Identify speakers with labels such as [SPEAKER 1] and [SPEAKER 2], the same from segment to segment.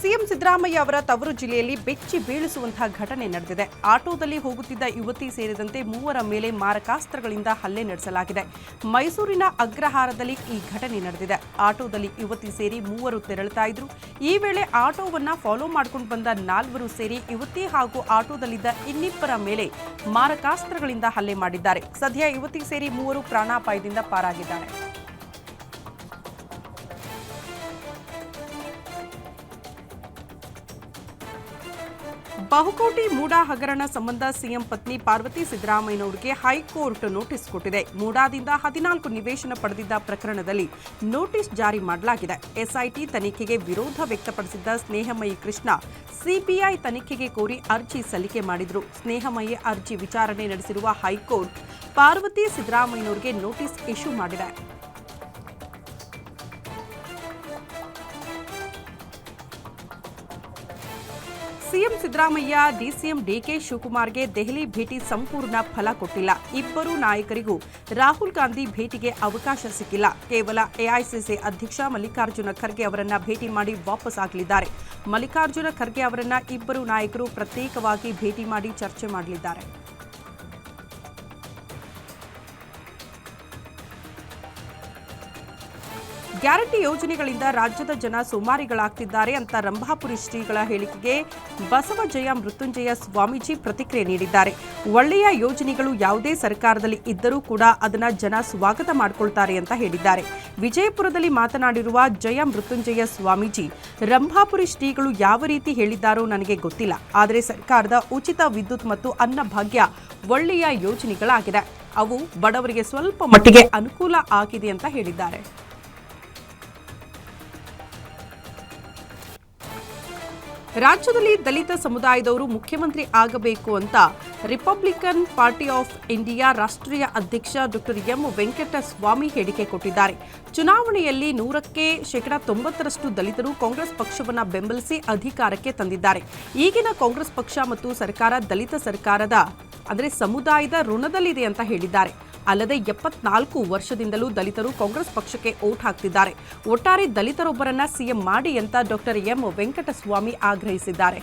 [SPEAKER 1] CM Siddaramaiah ಅವರ ತವರು ಜಿಲ್ಲೆಯಲ್ಲಿ ಬೆಚ್ಚಿ ಬೀಳಿಸುವಂತಹ ಘಟನೆ ನಡೆದಿದೆ. ಆಟೋದಲ್ಲಿ ಹೋಗುತ್ತಿದ್ದ ಯುವತಿ ಸೇರಿದಂತೆ ಮೂವರ ಮೇಲೆ ಮಾರಕಾಸ್ತ್ರಗಳಿಂದ ಹಲ್ಲೆ ನಡೆಸಲಾಗಿದೆ. ಮೈಸೂರಿನ ಅಗ್ರಹಾರದಲ್ಲಿ ಈ ಘಟನೆ ನಡೆದಿದೆ. ಆಟೋದಲ್ಲಿ ಯುವತಿ ಸೇರಿ ಮೂವರು ತೆರಳುತ್ತಾ ಇದ್ರು. ಈ ವೇಳೆ ಆಟೋವನ್ನ ಫಾಲೋ ಮಾಡ್ಕೊಂಡು ಬಂದ ನಾಲ್ವರು ಸೇರಿ ಯುವತಿ ಹಾಗೂ ಆಟೋದಲ್ಲಿದ್ದ ಇನ್ನಿಬ್ಬರ ಮೇಲೆ ಮಾರಕಾಸ್ತ್ರಗಳಿಂದ ಹಲ್ಲೆ ಮಾಡಿದ್ದಾರೆ. ಸದ್ಯ ಯುವತಿ ಸೇರಿ ಮೂವರು ಪ್ರಾಣಾಪಾಯದಿಂದ ಪಾರಾಗಿದ್ದಾರೆ. ಬಹುಕೋಟಿ ಮೂಡಾ ಹಗರಣ ಸಂಬಂಧ ಸಿಎಂ ಪತ್ನಿ ಪಾರ್ವತಿ ಸಿದ್ದರಾಮಯ್ಯನವರಿಗೆ ಹೈಕೋರ್ಟ್ ನೋಟಿಸ್ ಕೊಟ್ಟಿದೆ. ಮೂಡಾದಿಂದ ಹದಿನಾಲ್ಕು ನಿವೇಶನ ಪಡೆದಿದ್ದ ಪ್ರಕರಣದಲ್ಲಿ ನೋಟಿಸ್ ಜಾರಿ ಮಾಡಲಾಗಿದೆ. ಎಸ್ಐಟಿ ತನಿಖೆಗೆ ವಿರೋಧ ವ್ಯಕ್ತಪಡಿಸಿದ್ದ ಸ್ನೇಹಮಯಿ ಕೃಷ್ಣ ಸಿಬಿಐ ತನಿಖೆಗೆ ಕೋರಿ ಅರ್ಜಿ ಸಲ್ಲಿಕೆ ಮಾಡಿದ್ರು. ಸ್ನೇಹಮಯಿ ಅರ್ಜಿ ವಿಚಾರಣೆ ನಡೆಸಿರುವ ಹೈಕೋರ್ಟ್ ಪಾರ್ವತಿ ಸಿದ್ದರಾಮಯ್ಯನವರಿಗೆ ನೋಟಿಸ್ ಇಶ್ಯೂ ಮಾಡಿದೆ. ಸಿಎಂ ಸಿದ್ದರಾಮಯ್ಯ, ಡಿಸಿಎಂ ಡಿಕೆ ಶಿವಕುಮಾರ್ಗೆ ದೆಹಲಿ ಭೇಟಿ ಸಂಪೂರ್ಣ ಫಲ ಕೊಟ್ಟಿಲ್ಲ. ಇಬ್ಬರು ನಾಯಕರಿಗೂ ರಾಹುಲ್ ಗಾಂಧಿ ಭೇಟಿಗೆ ಅವಕಾಶ ಸಿಕ್ಕಿಲ್ಲ. ಕೇವಲ ಎಐಸಿಸಿ ಅಧ್ಯಕ್ಷ ಮಲ್ಲಿಕಾರ್ಜುನ ಖರ್ಗೆ ಅವರನ್ನ ಭೇಟಿ ಮಾಡಿ ವಾಪಸ್ ಆಗಲಿದ್ದಾರೆ. ಮಲ್ಲಿಕಾರ್ಜುನ ಖರ್ಗೆ ಅವರನ್ನ ಇಬ್ಬರು ನಾಯಕರು ಪ್ರತ್ಯೇಕವಾಗಿ ಭೇಟಿ ಮಾಡಿ ಚರ್ಚೆ ಮಾಡಲಿದ್ದಾರೆ. ಗ್ಯಾರಂಟಿ ಯೋಜನೆಗಳಿಂದ ರಾಜ್ಯದ ಜನ ಸುಮಾರಿಗಳಾಗ್ತಿದ್ದಾರೆ ಅಂತ ರಂಭಾಪುರಿ ಶ್ರೀಗಳ ಹೇಳಿಕೆಗೆ ಬಸವಜಯ ಮೃತ್ಯುಂಜಯ ಸ್ವಾಮೀಜಿ ಪ್ರತಿಕ್ರಿಯೆ ನೀಡಿದ್ದಾರೆ. ಒಳ್ಳೆಯ ಯೋಜನೆಗಳು ಯಾವುದೇ ಸರ್ಕಾರದಲ್ಲಿ ಇದ್ದರೂ ಕೂಡ ಅದನ್ನ ಜನ ಸ್ವಾಗತ ಮಾಡಿಕೊಳ್ತಾರೆ ಅಂತ ಹೇಳಿದ್ದಾರೆ. ವಿಜಯಪುರದಲ್ಲಿ ಮಾತನಾಡಿರುವ ಜಯ, ಮೃತ್ಯುಂಜಯ ಸ್ವಾಮೀಜಿ, ರಂಭಾಪುರಿ ಶ್ರೀಗಳು ಯಾವ ರೀತಿ ಹೇಳಿದ್ದಾರೋ ನನಗೆ ಗೊತ್ತಿಲ್ಲ. ಆದರೆ ಸರ್ಕಾರದ ಉಚಿತ ವಿದ್ಯುತ್ ಮತ್ತು ಅನ್ನಭಾಗ್ಯ ಒಳ್ಳೆಯ ಯೋಜನೆಗಳಾಗಿದೆ. ಅವು ಬಡವರಿಗೆ ಸ್ವಲ್ಪ ಮಟ್ಟಿಗೆ ಅನುಕೂಲ ಆಗಿದೆ ಅಂತ ಹೇಳಿದ್ದಾರೆ. ರಾಜ್ಯದಲ್ಲಿ ದಲಿತ ಸಮುದಾಯದವರು ಮುಖ್ಯಮಂತ್ರಿ ಆಗಬೇಕು ಅಂತ ರಿಪಬ್ಲಿಕನ್ ಪಾರ್ಟಿ ಆಫ್ ಇಂಡಿಯಾ ರಾಷ್ಟ್ರೀಯ ಅಧ್ಯಕ್ಷ ಡಾಕ್ಟರ್ ಎಂ ವೆಂಕಟಸ್ವಾಮಿ ಹೇಳಿಕೆ ಕೊಟ್ಟಿದ್ದಾರೆ. ಚುನಾವಣೆಯಲ್ಲಿ ನೂರಕ್ಕೆ ಶೇಕಡಾ ತೊಂಬತ್ತರಷ್ಟು ದಲಿತರು ಕಾಂಗ್ರೆಸ್ ಪಕ್ಷವನ್ನು ಬೆಂಬಲಿಸಿ ಅಧಿಕಾರಕ್ಕೆ ತಂದಿದ್ದಾರೆ. ಈಗಿನ ಕಾಂಗ್ರೆಸ್ ಪಕ್ಷ ಮತ್ತು ಸರ್ಕಾರ ದಲಿತ ಸರ್ಕಾರದ, ಅಂದರೆ ಸಮುದಾಯದ ಋಣದಲ್ಲಿದೆ ಅಂತ ಹೇಳಿದ್ದಾರೆ. ಅಲ್ಲದೆ ಎಪ್ಪತ್ನಾಲ್ಕು ವರ್ಷದಿಂದಲೂ ದಲಿತರು ಕಾಂಗ್ರೆಸ್ ಪಕ್ಷಕ್ಕೆ ಓಟ್ ಹಾಕ್ತಿದ್ದಾರೆ. ಒಟ್ಟಾರೆ ದಲಿತರೊಬ್ಬರನ್ನ ಸಿಎಂ ಮಾಡಿ ಅಂತ ಡಾಕ್ಟರ್ ಎಂ ವೆಂಕಟಸ್ವಾಮಿ ಆಗ್ರಹಿಸಿದ್ದಾರೆ.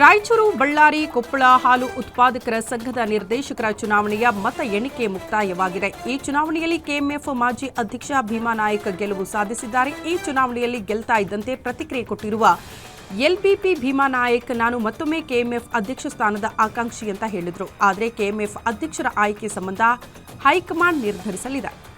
[SPEAKER 1] ರಾಯಚೂರು, ಬಳ್ಳಾರಿ, ಕೊಪ್ಪಳ ಹಾಲು ಉತ್ಪಾದಕರ ಸಂಘದ ನಿರ್ದೇಶಕರ ಚುನಾವಣೆಯ ಮತ ಎಣಿಕೆ ಮುಕ್ತಾಯವಾಗಿದೆ. ಈ ಚುನಾವಣೆಯಲ್ಲಿ ಕೆಎಂಎಫ್ ಮಾಜಿ ಅಧ್ಯಕ್ಷ ಭೀಮಾ ನಾಯಕ್ ಗೆಲುವು ಸಾಧಿಸಿದ್ದಾರೆ. ಈ ಚುನಾವಣೆಯಲ್ಲಿ ಗೆಲ್ತಾ ಇದ್ದಂತೆ ಪ್ರತಿಕ್ರಿಯೆ ಕೊಟ್ಟಿರುವ ಎಲ್ಬಿಪಿ ಭೀಮಾ ನಾಯಕ್, ನಾನು ಮತ್ತೊಮ್ಮೆ ಕೆಎಂಎಫ್ ಅಧ್ಯಕ್ಷ ಸ್ಥಾನದ ಆಕಾಂಕ್ಷಿ ಅಂತ ಹೇಳಿದರು. ಆದರೆ ಕೆಎಂಎಫ್ ಅಧ್ಯಕ್ಷರ ಆಯ್ಕೆ ಸಂಬಂಧ ಹೈಕಮಾಂಡ್ ನಿರ್ಧರಿಸಲಿದೆ.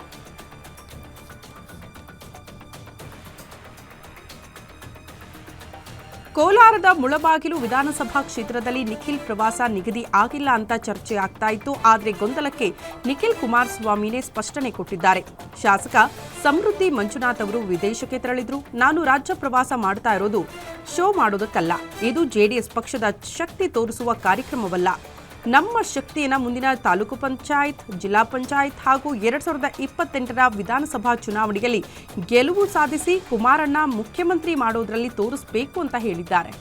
[SPEAKER 1] ಕೋಲಾರದ ಮುಳಬಾಗಿಲು ವಿಧಾನಸಭಾ ಕ್ಷೇತ್ರದಲ್ಲಿ ನಿಖಿಲ್ ಪ್ರವಾಸ ನಿಗದಿ ಆಗಿಲ್ಲ ಅಂತ ಚರ್ಚೆ ಆಗ್ತಾ ಇತ್ತು. ಆದರೆ ಗೊಂದಲಕ್ಕೆ ನಿಖಿಲ್ ಕುಮಾರಸ್ವಾಮಿನೇ ಸ್ಪಷ್ಟನೆ ಕೊಟ್ಟಿದ್ದಾರೆ. ಶಾಸಕ ಸಮೃದ್ಧಿ ಮಂಜುನಾಥ್ ಅವರು ವಿದೇಶಕ್ಕೆ ತೆರಳಿದ್ರು. ನಾನು ರಾಜ್ಯ ಪ್ರವಾಸ ಮಾಡ್ತಾ ಇರೋದು, ಶೋ ಮಾಡೋದಕ್ಕಲ್ಲ. ಇದು ಜೆಡಿಎಸ್ ಪಕ್ಷದ ಶಕ್ತಿ ತೋರಿಸುವ ಕಾರ್ಯಕ್ರಮವಲ್ಲ. ನಮ್ಮ ಶಕ್ತಿಯನ್ನು ಮುಂದಿನ ತಾಲೂಕು ಪಂಚಾಯತ್, ಜಿಲ್ಲಾ ಪಂಚಾಯತ್ ಹಾಗೂ ಎರಡ್ ಸಾವಿರದ ಇಪ್ಪತ್ತೆಂಟರ ವಿಧಾನಸಭಾ ಚುನಾವಣೆಯಲ್ಲಿ ಗೆಲುವು ಸಾಧಿಸಿ ಕುಮಾರಣ್ಣ ಮುಖ್ಯಮಂತ್ರಿ ಮಾಡೋದರಲ್ಲಿ ತೋರಿಸಬೇಕು ಅಂತ ಹೇಳಿದ್ದಾರೆ.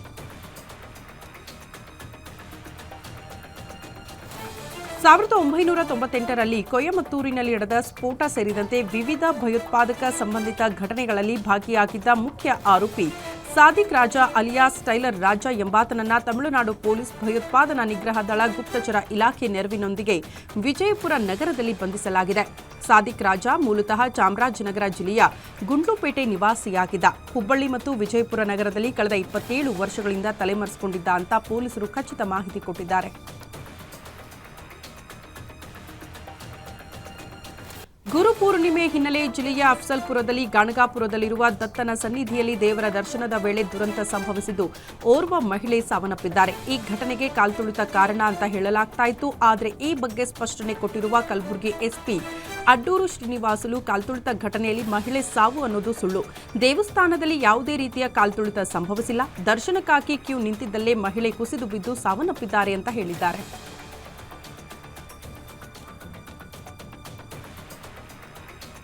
[SPEAKER 1] ಸಾವಿರದ ಒಂಬೈನೂರ ತೊಂಬತ್ತೆಂಟರಲ್ಲಿ ಕೊಯಮತ್ತೂರಿನಲ್ಲಿ ನಡೆದ ಸ್ಫೋಟ ಸೇರಿದಂತೆ ವಿವಿಧ ಭಯೋತ್ಪಾದಕ ಸಂಬಂಧಿತ ಘಟನೆಗಳಲ್ಲಿ ಭಾಗಿಯಾಗಿದ್ದ ಮುಖ್ಯ ಆರೋಪಿ ಸಾದಿಕ್ ರಾಜ ಅಲಿಯಾಸ್ ಟೈಲರ್ ರಾಜ ಎಂಬಾತನನ್ನ ತಮಿಳುನಾಡು ಪೊಲೀಸ್ ಭಯೋತ್ಪಾದನಾ ನಿಗ್ರಹ ದಳ ಗುಪ್ತಚರ ಇಲಾಖೆ ನೆರವಿನೊಂದಿಗೆ ವಿಜಯಪುರ ನಗರದಲ್ಲಿ ಬಂಧಿಸಲಾಗಿದೆ. ಸಾದಿಕ್ ರಾಜ ಮೂಲತಃ ಚಾಮರಾಜನಗರ ಜಿಲ್ಲೆಯ ಗುಂಡ್ಲುಪೇಟೆ ನಿವಾಸಿಯಾಗಿದ್ದ. ಹುಬ್ಬಳ್ಳಿ ಮತ್ತು ವಿಜಯಪುರ ನಗರದಲ್ಲಿ ಕಳೆದ ಇಪ್ಪತ್ತೇಳು ವರ್ಷಗಳಿಂದ ತಲೆಮರೆಸಿಕೊಂಡಿದ್ದ ಅಂತ ಪೊಲೀಸರು ಖಚಿತ ಮಾಹಿತಿ ಕೊಟ್ಟಿದ್ದಾರೆ. ಗುರು ಪೂರ್ಣಿಮೆ ಹಿನ್ನೆಲೆ ಜಿಲ್ಲೆಯ ಅಫ್ಸಲ್ಪುರದಲ್ಲಿ ಗಣಗಾಪುರದಲ್ಲಿರುವ ದತ್ತನ ಸನ್ನಿಧಿಯಲ್ಲಿ ದೇವರ ದರ್ಶನದ ವೇಳೆ ದುರಂತ ಸಂಭವಿಸಿದ್ದು, ಓರ್ವ ಮಹಿಳೆ ಸಾವನ್ನಪ್ಪಿದ್ದಾರೆ. ಈ ಘಟನೆಗೆ ಕಾಲ್ತುಳಿತ ಕಾರಣ ಅಂತ ಹೇಳಲಾಗ್ತಾ ಆದರೆ ಈ ಬಗ್ಗೆ ಸ್ಪಷ್ಟನೆ ಕೊಟ್ಟಿರುವ ಕಲಬುರಗಿ ಎಸ್ಪಿ ಅಡ್ಡೂರು ಶ್ರೀನಿವಾಸಲು ಕಾಲ್ತುಳಿತ ಘಟನೆಯಲ್ಲಿ ಮಹಿಳೆ ಸಾವು ಅನ್ನೋದು ಸುಳ್ಳು. ದೇವಸ್ಥಾನದಲ್ಲಿ ಯಾವುದೇ ರೀತಿಯ ಕಾಲ್ತುಳಿತ ಸಂಭವಿಸಿಲ್ಲ. ದರ್ಶನಕ್ಕಾಗಿ ಕ್ಯೂ ನಿಂತಿದ್ದಲ್ಲೇ ಮಹಿಳೆ ಕುಸಿದು ಬಿದ್ದು ಸಾವನ್ನಪ್ಪಿದ್ದಾರೆ ಅಂತ ಹೇಳಿದ್ದಾರೆ.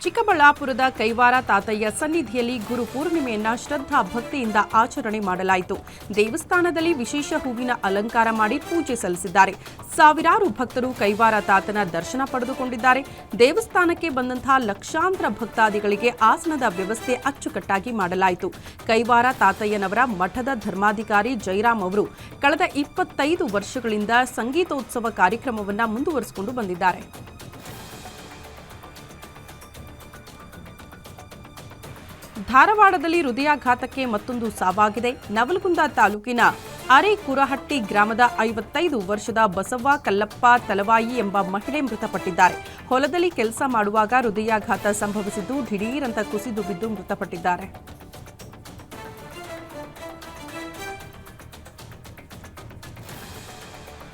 [SPEAKER 1] ಚಿಕ್ಕಬಳ್ಳಾಪುರದ ಕೈವಾರ ತಾತಯ್ಯ ಸನ್ನಿಧಿಯಲ್ಲಿ ಗುರು ಪೂರ್ಣಿಮೆಯನ್ನ ಶ್ರದ್ಧಾ ಭಕ್ತಿಯಿಂದ ಆಚರಣೆ ಮಾಡಲಾಯಿತು. ದೇವಸ್ಥಾನದಲ್ಲಿ ವಿಶೇಷ ಹೂವಿನ ಅಲಂಕಾರ ಮಾಡಿ ಪೂಜೆ ಸಲ್ಲಿಸಿದ್ದಾರೆ. ಸಾವಿರಾರು ಭಕ್ತರು ಕೈವಾರ ತಾತನ ದರ್ಶನ ಪಡೆದುಕೊಂಡಿದ್ದಾರೆ. ದೇವಸ್ಥಾನಕ್ಕೆ ಬಂದಂತಹ ಲಕ್ಷಾಂತರ ಭಕ್ತಾದಿಗಳಿಗೆ ಆಸನದ ವ್ಯವಸ್ಥೆ ಅಚ್ಚುಕಟ್ಟಾಗಿ ಮಾಡಲಾಯಿತು. ಕೈವಾರ ತಾತಯ್ಯನವರ ಮಠದ ಧರ್ಮಾಧಿಕಾರಿ ಜೈರಾಮ್ ಅವರು ಕಳೆದ ಇಪ್ಪತ್ತೈದು ವರ್ಷಗಳಿಂದ ಸಂಗೀತೋತ್ಸವ ಕಾರ್ಯಕ್ರಮವನ್ನು ಮುಂದುವರಿಸಿಕೊಂಡು ಬಂದಿದ್ದಾರೆ. ಧಾರವಾಡದಲ್ಲಿ ಹೃದಯಾಘಾತಕ್ಕೆ ಮತ್ತೊಂದು ಸಾವಾಗಿದೆ. ನವಲಗುಂದ ತಾಲೂಕಿನ ಅರೆಕುರಹಟ್ಟಿ ಗ್ರಾಮದ ಐವತ್ತೈದು ವರ್ಷದ ಬಸವ್ವ ಕಲ್ಲಪ್ಪ ತಲವಾಯಿ ಎಂಬ ಮಹಿಳೆ ಮೃತಪಟ್ಟಿದ್ದಾರೆ. ಹೊಲದಲ್ಲಿ ಕೆಲಸ ಮಾಡುವಾಗ ಹೃದಯಾಘಾತ ಸಂಭವಿಸಿದ್ದು, ದಿಢೀರಂತ ಕುಸಿದು ಬಿದ್ದು ಮೃತಪಟ್ಟಿದ್ದಾರೆ.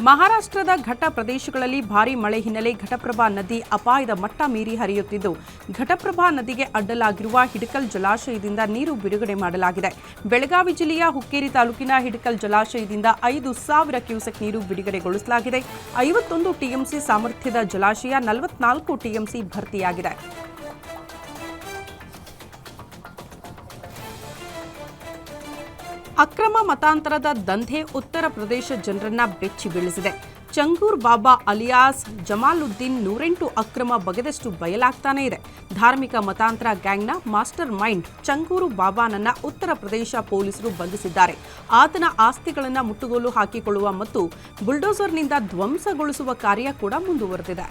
[SPEAKER 1] ಮಹಾರಾಷ್ಟ್ರದ ಘಟ್ಟ ಪ್ರದೇಶಗಳಲ್ಲಿ ಭಾರೀ ಮಳೆ ಹಿನ್ನೆಲೆ ಘಟಪ್ರಭಾ ನದಿ ಅಪಾಯದ ಮಟ್ಟ ಮೀರಿ ಹರಿಯುತ್ತಿದ್ದು, ಘಟಪ್ರಭಾ ನದಿಗೆ ಅಡ್ಡಲಾಗಿರುವ ಹಿಡಕಲ್ ಜಲಾಶಯದಿಂದ ನೀರು ಬಿಡುಗಡೆ ಮಾಡಲಾಗಿದೆ. ಬೆಳಗಾವಿ ಜಿಲ್ಲೆಯ ಹುಕ್ಕೇರಿ ತಾಲೂಕಿನ ಹಿಡಕಲ್ ಜಲಾಶಯದಿಂದ ಐದು ಸಾವಿರ ಕ್ಯೂಸೆಕ್ ನೀರು ಬಿಡುಗಡೆಗೊಳಿಸಲಾಗಿದೆ. ಐವತ್ತೊಂದು ಟಿಎಂಸಿ ಸಾಮರ್ಥ್ಯದ ಜಲಾಶಯ, ನಲವತ್ನಾಲ್ಕು ಟಿಎಂಸಿ ಭರ್ತಿಯಾಗಿದೆ. ಅಕ್ರಮ ಮತಾಂತರದ ದಂಧೆ ಉತ್ತರ ಪ್ರದೇಶ ಜನರನ್ನ ಬೆಚ್ಚಿ ಬೀಳಿಸಿದೆ. ಚಂಗೂರ್ ಬಾಬಾ ಅಲಿಯಾಸ್ ಜಮಾಲುದ್ದೀನ್ ನೂರೆಂಟು ಅಕ್ರಮ ಬಗೆದಷ್ಟು ಬಯಲಾಗ್ತಾನೇ ಇದೆ. ಧಾರ್ಮಿಕ ಮತಾಂತರ ಗ್ಯಾಂಗ್ನ ಮಾಸ್ಟರ್ ಮೈಂಡ್ ಚಂಗೂರು ಬಾಬಾನನ್ನ ಉತ್ತರ ಪ್ರದೇಶ ಪೊಲೀಸರು ಬಂಧಿಸಿದ್ದಾರೆ. ಆತನ ಆಸ್ತಿಗಳನ್ನು ಮುಟ್ಟುಗೋಲು ಹಾಕಿಕೊಳ್ಳುವ ಮತ್ತು ಬುಲ್ಡೋಸರ್ನಿಂದ ಧ್ವಂಸಗೊಳಿಸುವ ಕಾರ್ಯ ಕೂಡ ಮುಂದುವರೆದಿದೆ.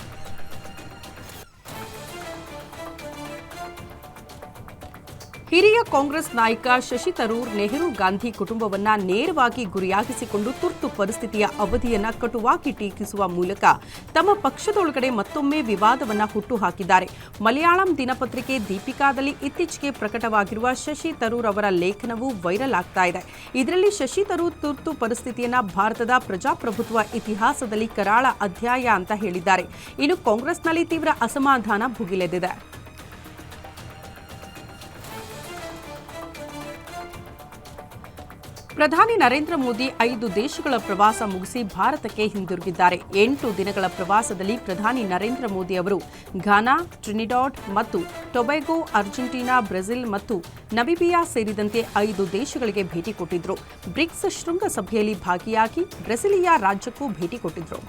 [SPEAKER 1] ಹಿರಿಯ ಕಾಂಗ್ರೆಸ್ ನಾಯಕ ಶಶಿ ತರೂರ್ ನೆಹರು ಗಾಂಧಿ ಕುಟುಂಬವನ್ನ ನೇರವಾಗಿ ಗುರಿಯಾಗಿಸಿಕೊಂಡು ತುರ್ತು ಪರಿಸ್ಥಿತಿಯ ಅವಧಿಯನ್ನ ಕಟುವಾಗಿ ಟೀಕಿಸುವ ಮೂಲಕ ತಮ್ಮ ಪಕ್ಷದೊಳಗಡೆ ಮತ್ತೊಮ್ಮೆ ವಿವಾದವನ್ನ ಹುಟ್ಟುಹಾಕಿದ್ದಾರೆ. ಮಲಯಾಳಂ ದಿನಪತ್ರಿಕೆ ದೀಪಿಕಾದಲ್ಲಿ ಇತ್ತೀಚೆಗೆ ಪ್ರಕಟವಾಗಿರುವ ಶಶಿ ತರೂರ್ ಅವರ ಲೇಖನವು ವೈರಲ್ ಆಗ್ತಾ ಇದೆ. ಇದರಲ್ಲಿ ಶಶಿ ತರೂರ್ ತುರ್ತು ಪರಿಸ್ಥಿತಿಯನ್ನ ಭಾರತದ ಪ್ರಜಾಪ್ರಭುತ್ವ ಇತಿಹಾಸದಲ್ಲಿ ಕರಾಳ ಅಧ್ಯಾಯ ಅಂತ ಹೇಳಿದ್ದಾರೆ. ಇನ್ನು ಕಾಂಗ್ರೆಸ್ನಲ್ಲಿ ತೀವ್ರ ಅಸಮಾಧಾನ ಭುಗಿಲೆದಿದೆ ಪ್ರಧಾನಿ ನರೇಂದ್ರ ಮೋದಿ ಐದು ದೇಶಗಳ ಪ್ರವಾಸ ಮುಗಿಸಿ ಭಾರತಕ್ಕೆ ಹಿಂದಿರುಗಿದ್ದಾರೆ. ಎಂಟು ದಿನಗಳ ಪ್ರವಾಸದಲ್ಲಿ ಪ್ರಧಾನಿ ನರೇಂದ್ರ ಮೋದಿ ಅವರು ಘಾನಾ, ಟ್ರಿನಿಡಾಡ್ ಮತ್ತು ಟೊಬೆಗೊ, ಅರ್ಜೆಂಟೀನಾ, ಬ್ರೆಜಿಲ್ ಮತ್ತು ನಮಿಬಿಯಾ ಸೇರಿದಂತೆ ಐದು ದೇಶಗಳಿಗೆ ಭೇಟಿ ಕೊಟ್ಟಿದ್ರು. ಬ್ರಿಕ್ಸ್ ಶೃಂಗಸಭೆಯಲ್ಲಿ ಭಾಗಿಯಾಗಿ ಬ್ರೆಸಿಲಿಯಾ ರಾಜ್ಯಕ್ಕೂ ಭೇಟಿ ಕೊಟ್ಟಿದ್ರು.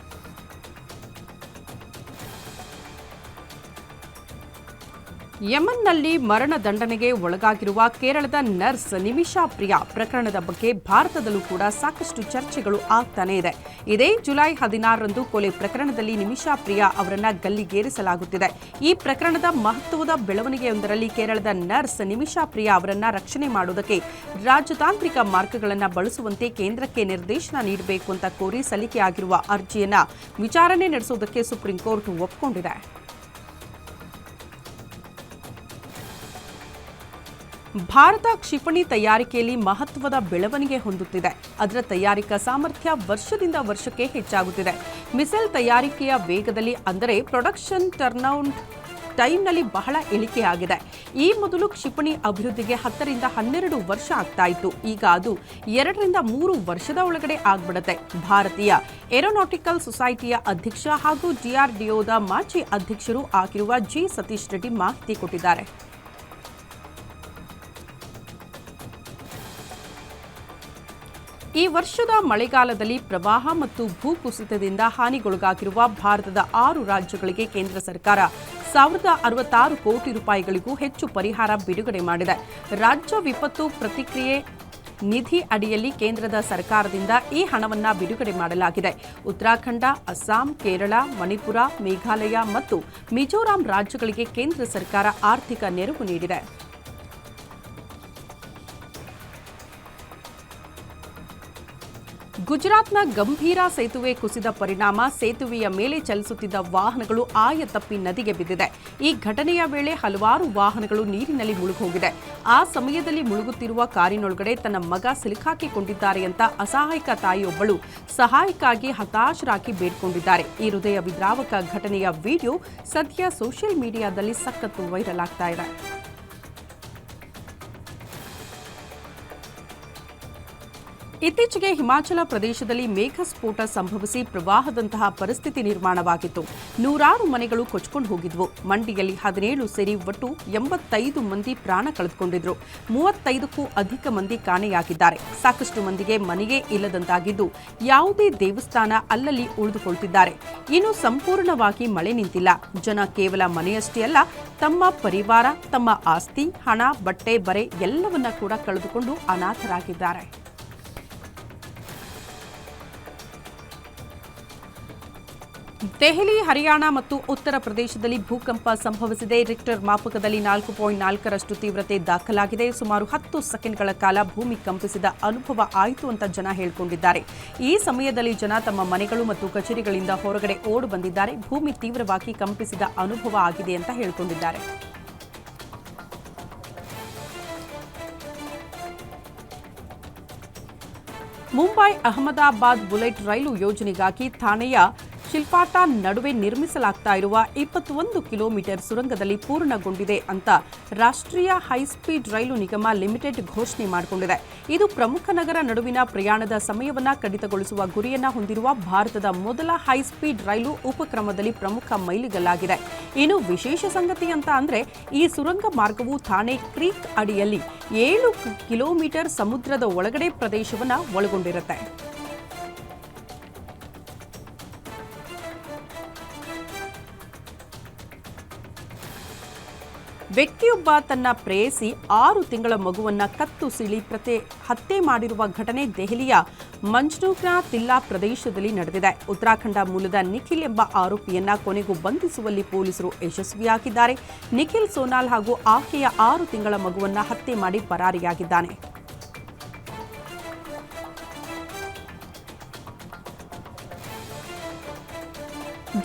[SPEAKER 1] ಯಮನ್ನಲ್ಲಿ ಮರಣ ದಂಡನೆಗೆ ಒಳಗಾಗಿರುವ ಕೇರಳದ ನರ್ಸ್ ನಿಮಿಷಾ ಪ್ರಿಯಾ ಪ್ರಕರಣದ ಬಗ್ಗೆ ಭಾರತದಲ್ಲೂ ಕೂಡ ಸಾಕಷ್ಟು ಚರ್ಚೆಗಳು ಆಗ್ತಾನೆ ಇದೆ. ಇದೇ ಜುಲೈ ಹದಿನಾರರಂದು ಕೊಲೆ ಪ್ರಕರಣದಲ್ಲಿ ನಿಮಿಷಾ ಪ್ರಿಯಾ ಅವರನ್ನ ಗಲ್ಲಿಗೇರಿಸಲಾಗುತ್ತಿದೆ. ಈ ಪ್ರಕರಣದ ಮಹತ್ವದ ಬೆಳವಣಿಗೆಯೊಂದರಲ್ಲಿ ಕೇರಳದ ನರ್ಸ್ ನಿಮಿಷಾ ಪ್ರಿಯಾ ಅವರನ್ನ ರಕ್ಷಣೆ ಮಾಡುವುದಕ್ಕೆ ರಾಜತಾಂತ್ರಿಕ ಮಾರ್ಗಗಳನ್ನು ಬಳಸುವಂತೆ ಕೇಂದ್ರಕ್ಕೆ ನಿರ್ದೇಶನ ನೀಡಬೇಕು ಅಂತ ಕೋರಿ ಸಲ್ಲಿಕೆಯಾಗಿರುವ ಅರ್ಜಿಯನ್ನ ವಿಚಾರಣೆ ನಡೆಸುವುದಕ್ಕೆ ಸುಪ್ರೀಂ ಕೋರ್ಟ್ ಒಪ್ಪಿಕೊಂಡಿದೆ ಭಾರತ ಕ್ಷಿಪಣಿ ತಯಾರಿಕೆಯಲ್ಲಿ ಮಹತ್ವದ ಬೆಳವಣಿಗೆ ಹೊಂದುತ್ತಿದೆ. ಅದರ ತಯಾರಿಕಾ ಸಾಮರ್ಥ್ಯ ವರ್ಷದಿಂದ ವರ್ಷಕ್ಕೆ ಹೆಚ್ಚಾಗುತ್ತಿದೆ. ಮಿಸೈಲ್ ತಯಾರಿಕೆಯ ವೇಗದಲ್ಲಿ ಅಂದರೆ ಪ್ರೊಡಕ್ಷನ್ ಟರ್ನೌಂಡ್ ಟೈಮ್ನಲ್ಲಿ ಬಹಳ ಇಳಿಕೆಯಾಗಿದೆ. ಈ ಮೊದಲು ಕ್ಷಿಪಣಿ ಅಭಿವೃದ್ಧಿಗೆ ಹತ್ತರಿಂದ ಹನ್ನೆರಡು ವರ್ಷ ಆಗ್ತಾ ಇತ್ತು ಈಗ ಅದು ಎರಡರಿಂದ ಮೂರು ವರ್ಷದ ಒಳಗಡೆ ಆಗ್ಬಿಡುತ್ತೆ. ಭಾರತೀಯ ಏರೋನಾಟಿಕಲ್ ಸೊಸೈಟಿಯ ಅಧ್ಯಕ್ಷ ಹಾಗೂ ಡಿಆರ್ಡಿಒದ ಮಾಜಿ ಅಧ್ಯಕ್ಷರು ಆಗಿರುವ ಜಿ ಸತೀಶ್ ರೆಡ್ಡಿ ಮಾಹಿತಿ ಕೊಟ್ಟಿದ್ದಾರೆ. ಈ ವರ್ಷದ ಮಳೆಗಾಲದಲ್ಲಿ ಪ್ರವಾಹ ಮತ್ತು ಭೂಕುಸಿತದಿಂದ ಹಾನಿಗೊಳಗಾಗಿರುವ ಭಾರತದ ಆರು ರಾಜ್ಯಗಳಿಗೆ ಕೇಂದ್ರ ಸರ್ಕಾರ ಸಾವಿರದ ಅರವತ್ತಾರು ಕೋಟಿ ರೂಪಾಯಿಗಳಿಗೂ ಹೆಚ್ಚು ಪರಿಹಾರ ಬಿಡುಗಡೆ ಮಾಡಿದೆ. ರಾಜ್ಯ ವಿಪತ್ತು ಪ್ರತಿಕ್ರಿಯೆ ನಿಧಿ ಅಡಿಯಲ್ಲಿ ಕೇಂದ್ರದ ಸರ್ಕಾರದಿಂದ ಈ ಹಣವನ್ನು ಬಿಡುಗಡೆ ಮಾಡಲಾಗಿದೆ. ಉತ್ತರಾಖಂಡ, ಅಸ್ಸಾಂ, ಕೇರಳ, ಮಣಿಪುರ, ಮೇಘಾಲಯ ಮತ್ತು ಮಿಜೋರಾಂ ರಾಜ್ಯಗಳಿಗೆ ಕೇಂದ್ರ ಸರ್ಕಾರ ಆರ್ಥಿಕ ನೆರವು ನೀಡಿದೆ. ಗುಜರಾತ್ನ ಗಂಭೀರ ಸೇತುವೆ ಕುಸಿದ ಪರಿಣಾಮ ಸೇತುವೆಯ ಮೇಲೆ ಚಲಿಸುತ್ತಿದ್ದ ವಾಹನಗಳು ಆಯ ತಪ್ಪಿ ನದಿಗೆ ಬಿದ್ದಿದೆ. ಈ ಘಟನೆಯ ವೇಳೆ ಹಲವಾರು ವಾಹನಗಳು ನೀರಿನಲ್ಲಿ ಮುಳುಗೋಗಿದೆ. ಆ ಸಮಯದಲ್ಲಿ ಮುಳುಗುತ್ತಿರುವ ಕಾರಿನೊಳಗಡೆ ತನ್ನ ಮಗ ಸಿಲುಕಾಕಿಕೊಂಡಿದ್ದಾರೆ ಅಂತ ಅಸಹಾಯಕ ತಾಯಿಯೊಬ್ಬಳು ಸಹಾಯಕ್ಕಾಗಿ ಹತಾಶರಾಗಿ ಬೇಡ್ಕೊಂಡಿದ್ದಾರೆ. ಈ ಹೃದಯ ವಿದ್ರಾವಕ ಘಟನೆಯ ವಿಡಿಯೋ ಸದ್ಯ ಸೋಷಿಯಲ್ ಮೀಡಿಯಾದಲ್ಲಿ ಸಖತ್ತು ವೈರಲ್ ಆಗ್ತಾ ಇದೆ. ಇತ್ತೀಚೆಗೆ ಹಿಮಾಚಲ ಪ್ರದೇಶದಲ್ಲಿ ಮೇಘಸ್ಫೋಟ ಸಂಭವಿಸಿ ಪ್ರವಾಹದಂತಹ ಪರಿಸ್ಥಿತಿ ನಿರ್ಮಾಣವಾಗಿತ್ತು. ನೂರಾರು ಮನೆಗಳು ಕೊಚ್ಕೊಂಡು ಹೋಗಿದ್ವು. ಮಂಡಿಯಲ್ಲಿ ಹದಿನೇಳು ಸೇರಿ ಒಟ್ಟು ಎಂಬತ್ತೈದು ಮಂದಿ ಪ್ರಾಣ ಕಳೆದುಕೊಂಡಿದ್ರು. ಮೂವತ್ತೈದಕ್ಕೂ ಅಧಿಕ ಮಂದಿ ಕಾಣೆಯಾಗಿದ್ದಾರೆ. ಸಾಕಷ್ಟು ಮಂದಿಗೆ ಮನೆಯೇ ಇಲ್ಲದಂತಾಗಿದ್ದು ಯಾವುದೇ ದೇವಸ್ಥಾನ ಅಲ್ಲಲ್ಲಿ ಉಳಿದುಕೊಳ್ತಿದ್ದಾರೆ. ಇನ್ನು ಸಂಪೂರ್ಣವಾಗಿ ಮಳೆ ನಿಂತಿಲ್ಲ. ಜನ ಕೇವಲ ಮನೆಯಷ್ಟೇ ಅಲ್ಲ, ತಮ್ಮ ಪರಿವಾರ, ತಮ್ಮ ಆಸ್ತಿ, ಹಣ, ಬಟ್ಟೆ, ಬರೆ ಎಲ್ಲವನ್ನ ಕೂಡ ಕಳೆದುಕೊಂಡು ಅನಾಥರಾಗಿದ್ದಾರೆ. ದೆಹಲಿ, ಹರಿಯಾಣ ಮತ್ತು ಉತ್ತರ ಪ್ರದೇಶದಲ್ಲಿ ಭೂಕಂಪ ಸಂಭವಿಸಿದೆ. ರಿಕ್ಟರ್ ಮಾಪಕದಲ್ಲಿ ನಾಲ್ಕು ಪಾಯಿಂಟ್ ನಾಲ್ಕರಷ್ಟು ತೀವ್ರತೆ ದಾಖಲಾಗಿದೆ. ಸುಮಾರು ಹತ್ತು ಸೆಕೆಂಡ್ಗಳ ಕಾಲ ಭೂಮಿ ಕಂಪಿಸಿದ ಅನುಭವ ಆಯಿತು ಅಂತ ಜನ ಹೇಳಿಕೊಂಡಿದ್ದಾರೆ. ಈ ಸಮಯದಲ್ಲಿ ಜನ ತಮ್ಮ ಮನೆಗಳು ಮತ್ತು ಕಚೇರಿಗಳಿಂದ ಹೊರಗಡೆ ಓಡು ಬಂದಿದ್ದಾರೆ. ಭೂಮಿ ತೀವ್ರವಾಗಿ ಕಂಪಿಸಿದ ಅನುಭವ ಆಗಿದೆ ಅಂತ ಹೇಳಿಕೊಂಡಿದ್ದಾರೆ. ಮುಂಬೈ ಅಹಮದಾಬಾದ್ ಬುಲೆಟ್ ರೈಲು ಯೋಜನೆಗಾಗಿ ಥಾಣೆಯ ಶಿಲ್ಪಾಟ ನಡುವೆ ನಿರ್ಮಿಸಲಾಗ್ತಾ ಇರುವ ಇಪ್ಪತ್ತೊಂದು ಕಿಲೋಮೀಟರ್ ಸುರಂಗದಲ್ಲಿ ಪೂರ್ಣಗೊಂಡಿದೆ ಅಂತ ರಾಷ್ಟ್ರೀಯ ಹೈಸ್ಪೀಡ್ ರೈಲು ನಿಗಮ ಲಿಮಿಟೆಡ್ ಘೋಷಣೆ ಮಾಡಿಕೊಂಡಿದೆ. ಇದು ಪ್ರಮುಖ ನಗರ ನಡುವಿನ ಪ್ರಯಾಣದ ಸಮಯವನ್ನು ಕಡಿತಗೊಳಿಸುವ ಗುರಿಯನ್ನ ಹೊಂದಿರುವ ಭಾರತದ ಮೊದಲ ಹೈಸ್ಪೀಡ್ ರೈಲು ಉಪಕ್ರಮದಲ್ಲಿ ಪ್ರಮುಖ ಮೈಲಿಗಲ್ಲಾಗಿದೆ. ಇನ್ನು ವಿಶೇಷ ಸಂಗತಿ ಅಂತ ಅಂದ್ರೆ ಈ ಸುರಂಗ ಮಾರ್ಗವು ಥಾಣೆ ಕ್ರೀಕ್ ಅಡಿಯಲ್ಲಿ ಏಳು ಕಿಲೋಮೀಟರ್ ಸಮುದ್ರದ ಒಳಗಡೆ ಪ್ರದೇಶವನ್ನು ಒಳಗೊಂಡಿರುತ್ತೆ. ವ್ಯಕ್ತಿಯೊಬ್ಬ ತನ್ನ ಪ್ರೇಯಸಿ ಆರು ತಿಂಗಳ ಮಗುವನ್ನ ಕತ್ತು ಸಿಳಿ ಪ್ರತಿ ಹತ್ಯೆ ಮಾಡಿರುವ ಘಟನೆ ದೆಹಲಿಯ ಮಂಜ್ನೂರ್ನ ತಿಲ್ಲಾ ಪ್ರದೇಶದಲ್ಲಿ ನಡೆದಿದೆ. ಉತ್ತರಾಖಂಡ ಮೂಲದ ನಿಖಿಲ್ ಎಂಬ ಆರೋಪಿಯನ್ನ ಕೊನೆಗೂ ಬಂಧಿಸುವಲ್ಲಿ ಪೊಲೀಸರು ಯಶಸ್ವಿಯಾಗಿದ್ದಾರೆ. ನಿಖಿಲ್ ಸೋನಾಲ್ ಹಾಗೂ ಆಕೆಯ ಆರು ತಿಂಗಳ ಮಗುವನ್ನ ಹತ್ಯೆ ಮಾಡಿ ಪರಾರಿಯಾಗಿದ್ದಾನೆ.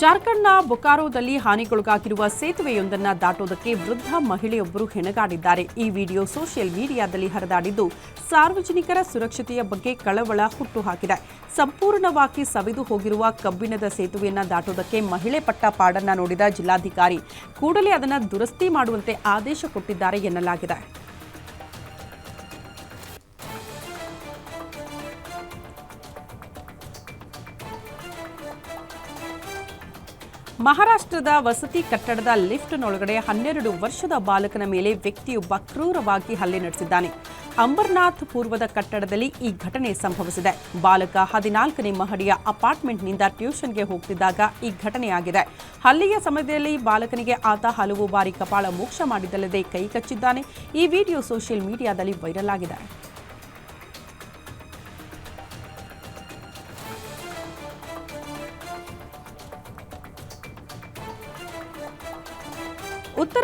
[SPEAKER 1] ಜಾರ್ಖಂಡ್ನ ಬೊಕಾರೋದಲ್ಲಿ ಹಾನಿಗೊಳಗಾಗಿರುವ ಸೇತುವೆಯೊಂದನ್ನು ದಾಟೋದಕ್ಕೆ ವೃದ್ಧ ಮಹಿಳೆಯೊಬ್ಬರು ಹೆಣಗಾಡಿದ್ದಾರೆ. ಈ ವಿಡಿಯೋ ಸೋಷಿಯಲ್ ಮೀಡಿಯಾದಲ್ಲಿ ಹರಿದಾಡಿದ್ದು ಸಾರ್ವಜನಿಕರ ಸುರಕ್ಷತೆಯ ಬಗ್ಗೆ ಕಳವಳ ಹುಟ್ಟುಹಾಕಿದೆ. ಸಂಪೂರ್ಣವಾಗಿ ಸವಿದು ಹೋಗಿರುವ ಕಬ್ಬಿಣದ ಸೇತುವೆಯನ್ನು ದಾಟೋದಕ್ಕೆ ಮಹಿಳೆ ಪಟ್ಟ ಪಾಡನ್ನು ನೋಡಿದ ಜಿಲ್ಲಾಧಿಕಾರಿ ಕೂಡಲೇ ಅದನ್ನು ದುರಸ್ತಿ ಮಾಡುವಂತೆ ಆದೇಶ ಕೊಟ್ಟಿದ್ದಾರೆ ಎನ್ನಲಾಗಿದೆ. ಮಹಾರಾಷ್ಟ್ರದ ವಸತಿ ಕಟ್ಟಡದ ಲಿಫ್ಟ್ನೊಳಗಡೆ ಹನ್ನೆರಡು ವರ್ಷದ ಬಾಲಕನ ಮೇಲೆ ವ್ಯಕ್ತಿಯೊಬ್ಬ ಕ್ರೂರವಾಗಿ ಹಲ್ಲೆ ನಡೆಸಿದ್ದಾನೆ. ಅಂಬರ್ನಾಥ್ ಪೂರ್ವದ ಕಟ್ಟಡದಲ್ಲಿ ಈ ಘಟನೆ ಸಂಭವಿಸಿದೆ. ಬಾಲಕ ಹದಿನಾಲ್ಕನೇ ಮಹಡಿಯ ಅಪಾರ್ಟ್ಮೆಂಟ್ನಿಂದ ಟ್ಯೂಷನ್ಗೆ ಹೋಗ್ತಿದ್ದಾಗ ಈ ಘಟನೆಯಾಗಿದೆ ಹಲ್ಲೆಯ ಸಮಯದಲ್ಲಿ ಬಾಲಕನಿಗೆ ಆತ ಹಲವು ಬಾರಿ ಕಪಾಳ ಮೋಕ್ಷ ಮಾಡಿದ್ದಲ್ಲದೆ ಕೈ ಕಚ್ಚಿದ್ದಾನೆ. ಈ ವಿಡಿಯೋ ಸೋಷಿಯಲ್ ಮೀಡಿಯಾದಲ್ಲಿ ವೈರಲ್ ಆಗಿದೆ.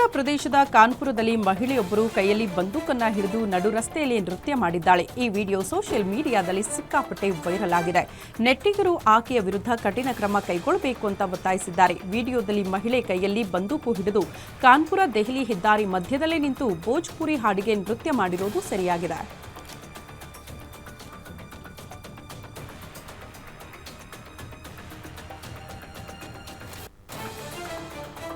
[SPEAKER 1] ಉತ್ತರ ಪ್ರದೇಶದ ಕಾನ್ಪುರದಲ್ಲಿ ಮಹಿಳೆಯೊಬ್ಬರು ಕೈಯಲ್ಲಿ ಬಂದೂಕನ್ನ ಹಿಡಿದು ನಡು ರಸ್ತೆಯಲ್ಲಿ ನೃತ್ಯ ಮಾಡಿದ್ದಾಳೆ. ಈ ವಿಡಿಯೋ ಸೋಷಿಯಲ್ ಮೀಡಿಯಾದಲ್ಲಿ ಸಿಕ್ಕಾಪಟ್ಟೆ ವೈರಲ್ ಆಗಿದೆ. ನೆಟ್ಟಿಗರು ಆಕೆಯ ವಿರುದ್ಧ ಕಠಿಣ ಕ್ರಮ ಕೈಗೊಳ್ಳಬೇಕು ಅಂತ ಒತ್ತಾಯಿಸಿದ್ದಾರೆ. ವಿಡಿಯೋದಲ್ಲಿ ಮಹಿಳೆ ಕೈಯಲ್ಲಿ ಬಂದೂಕು ಹಿಡಿದು ಕಾನ್ಪುರ ದೆಹಲಿ ಹೆದ್ದಾರಿ ಮಧ್ಯದಲ್ಲೇ ನಿಂತು ಭೋಜ್ಪುರಿ ಹಾಡಿಗೆ ನೃತ್ಯ ಮಾಡಿರೋದು ಸರಿಯಾಗಿದೆ.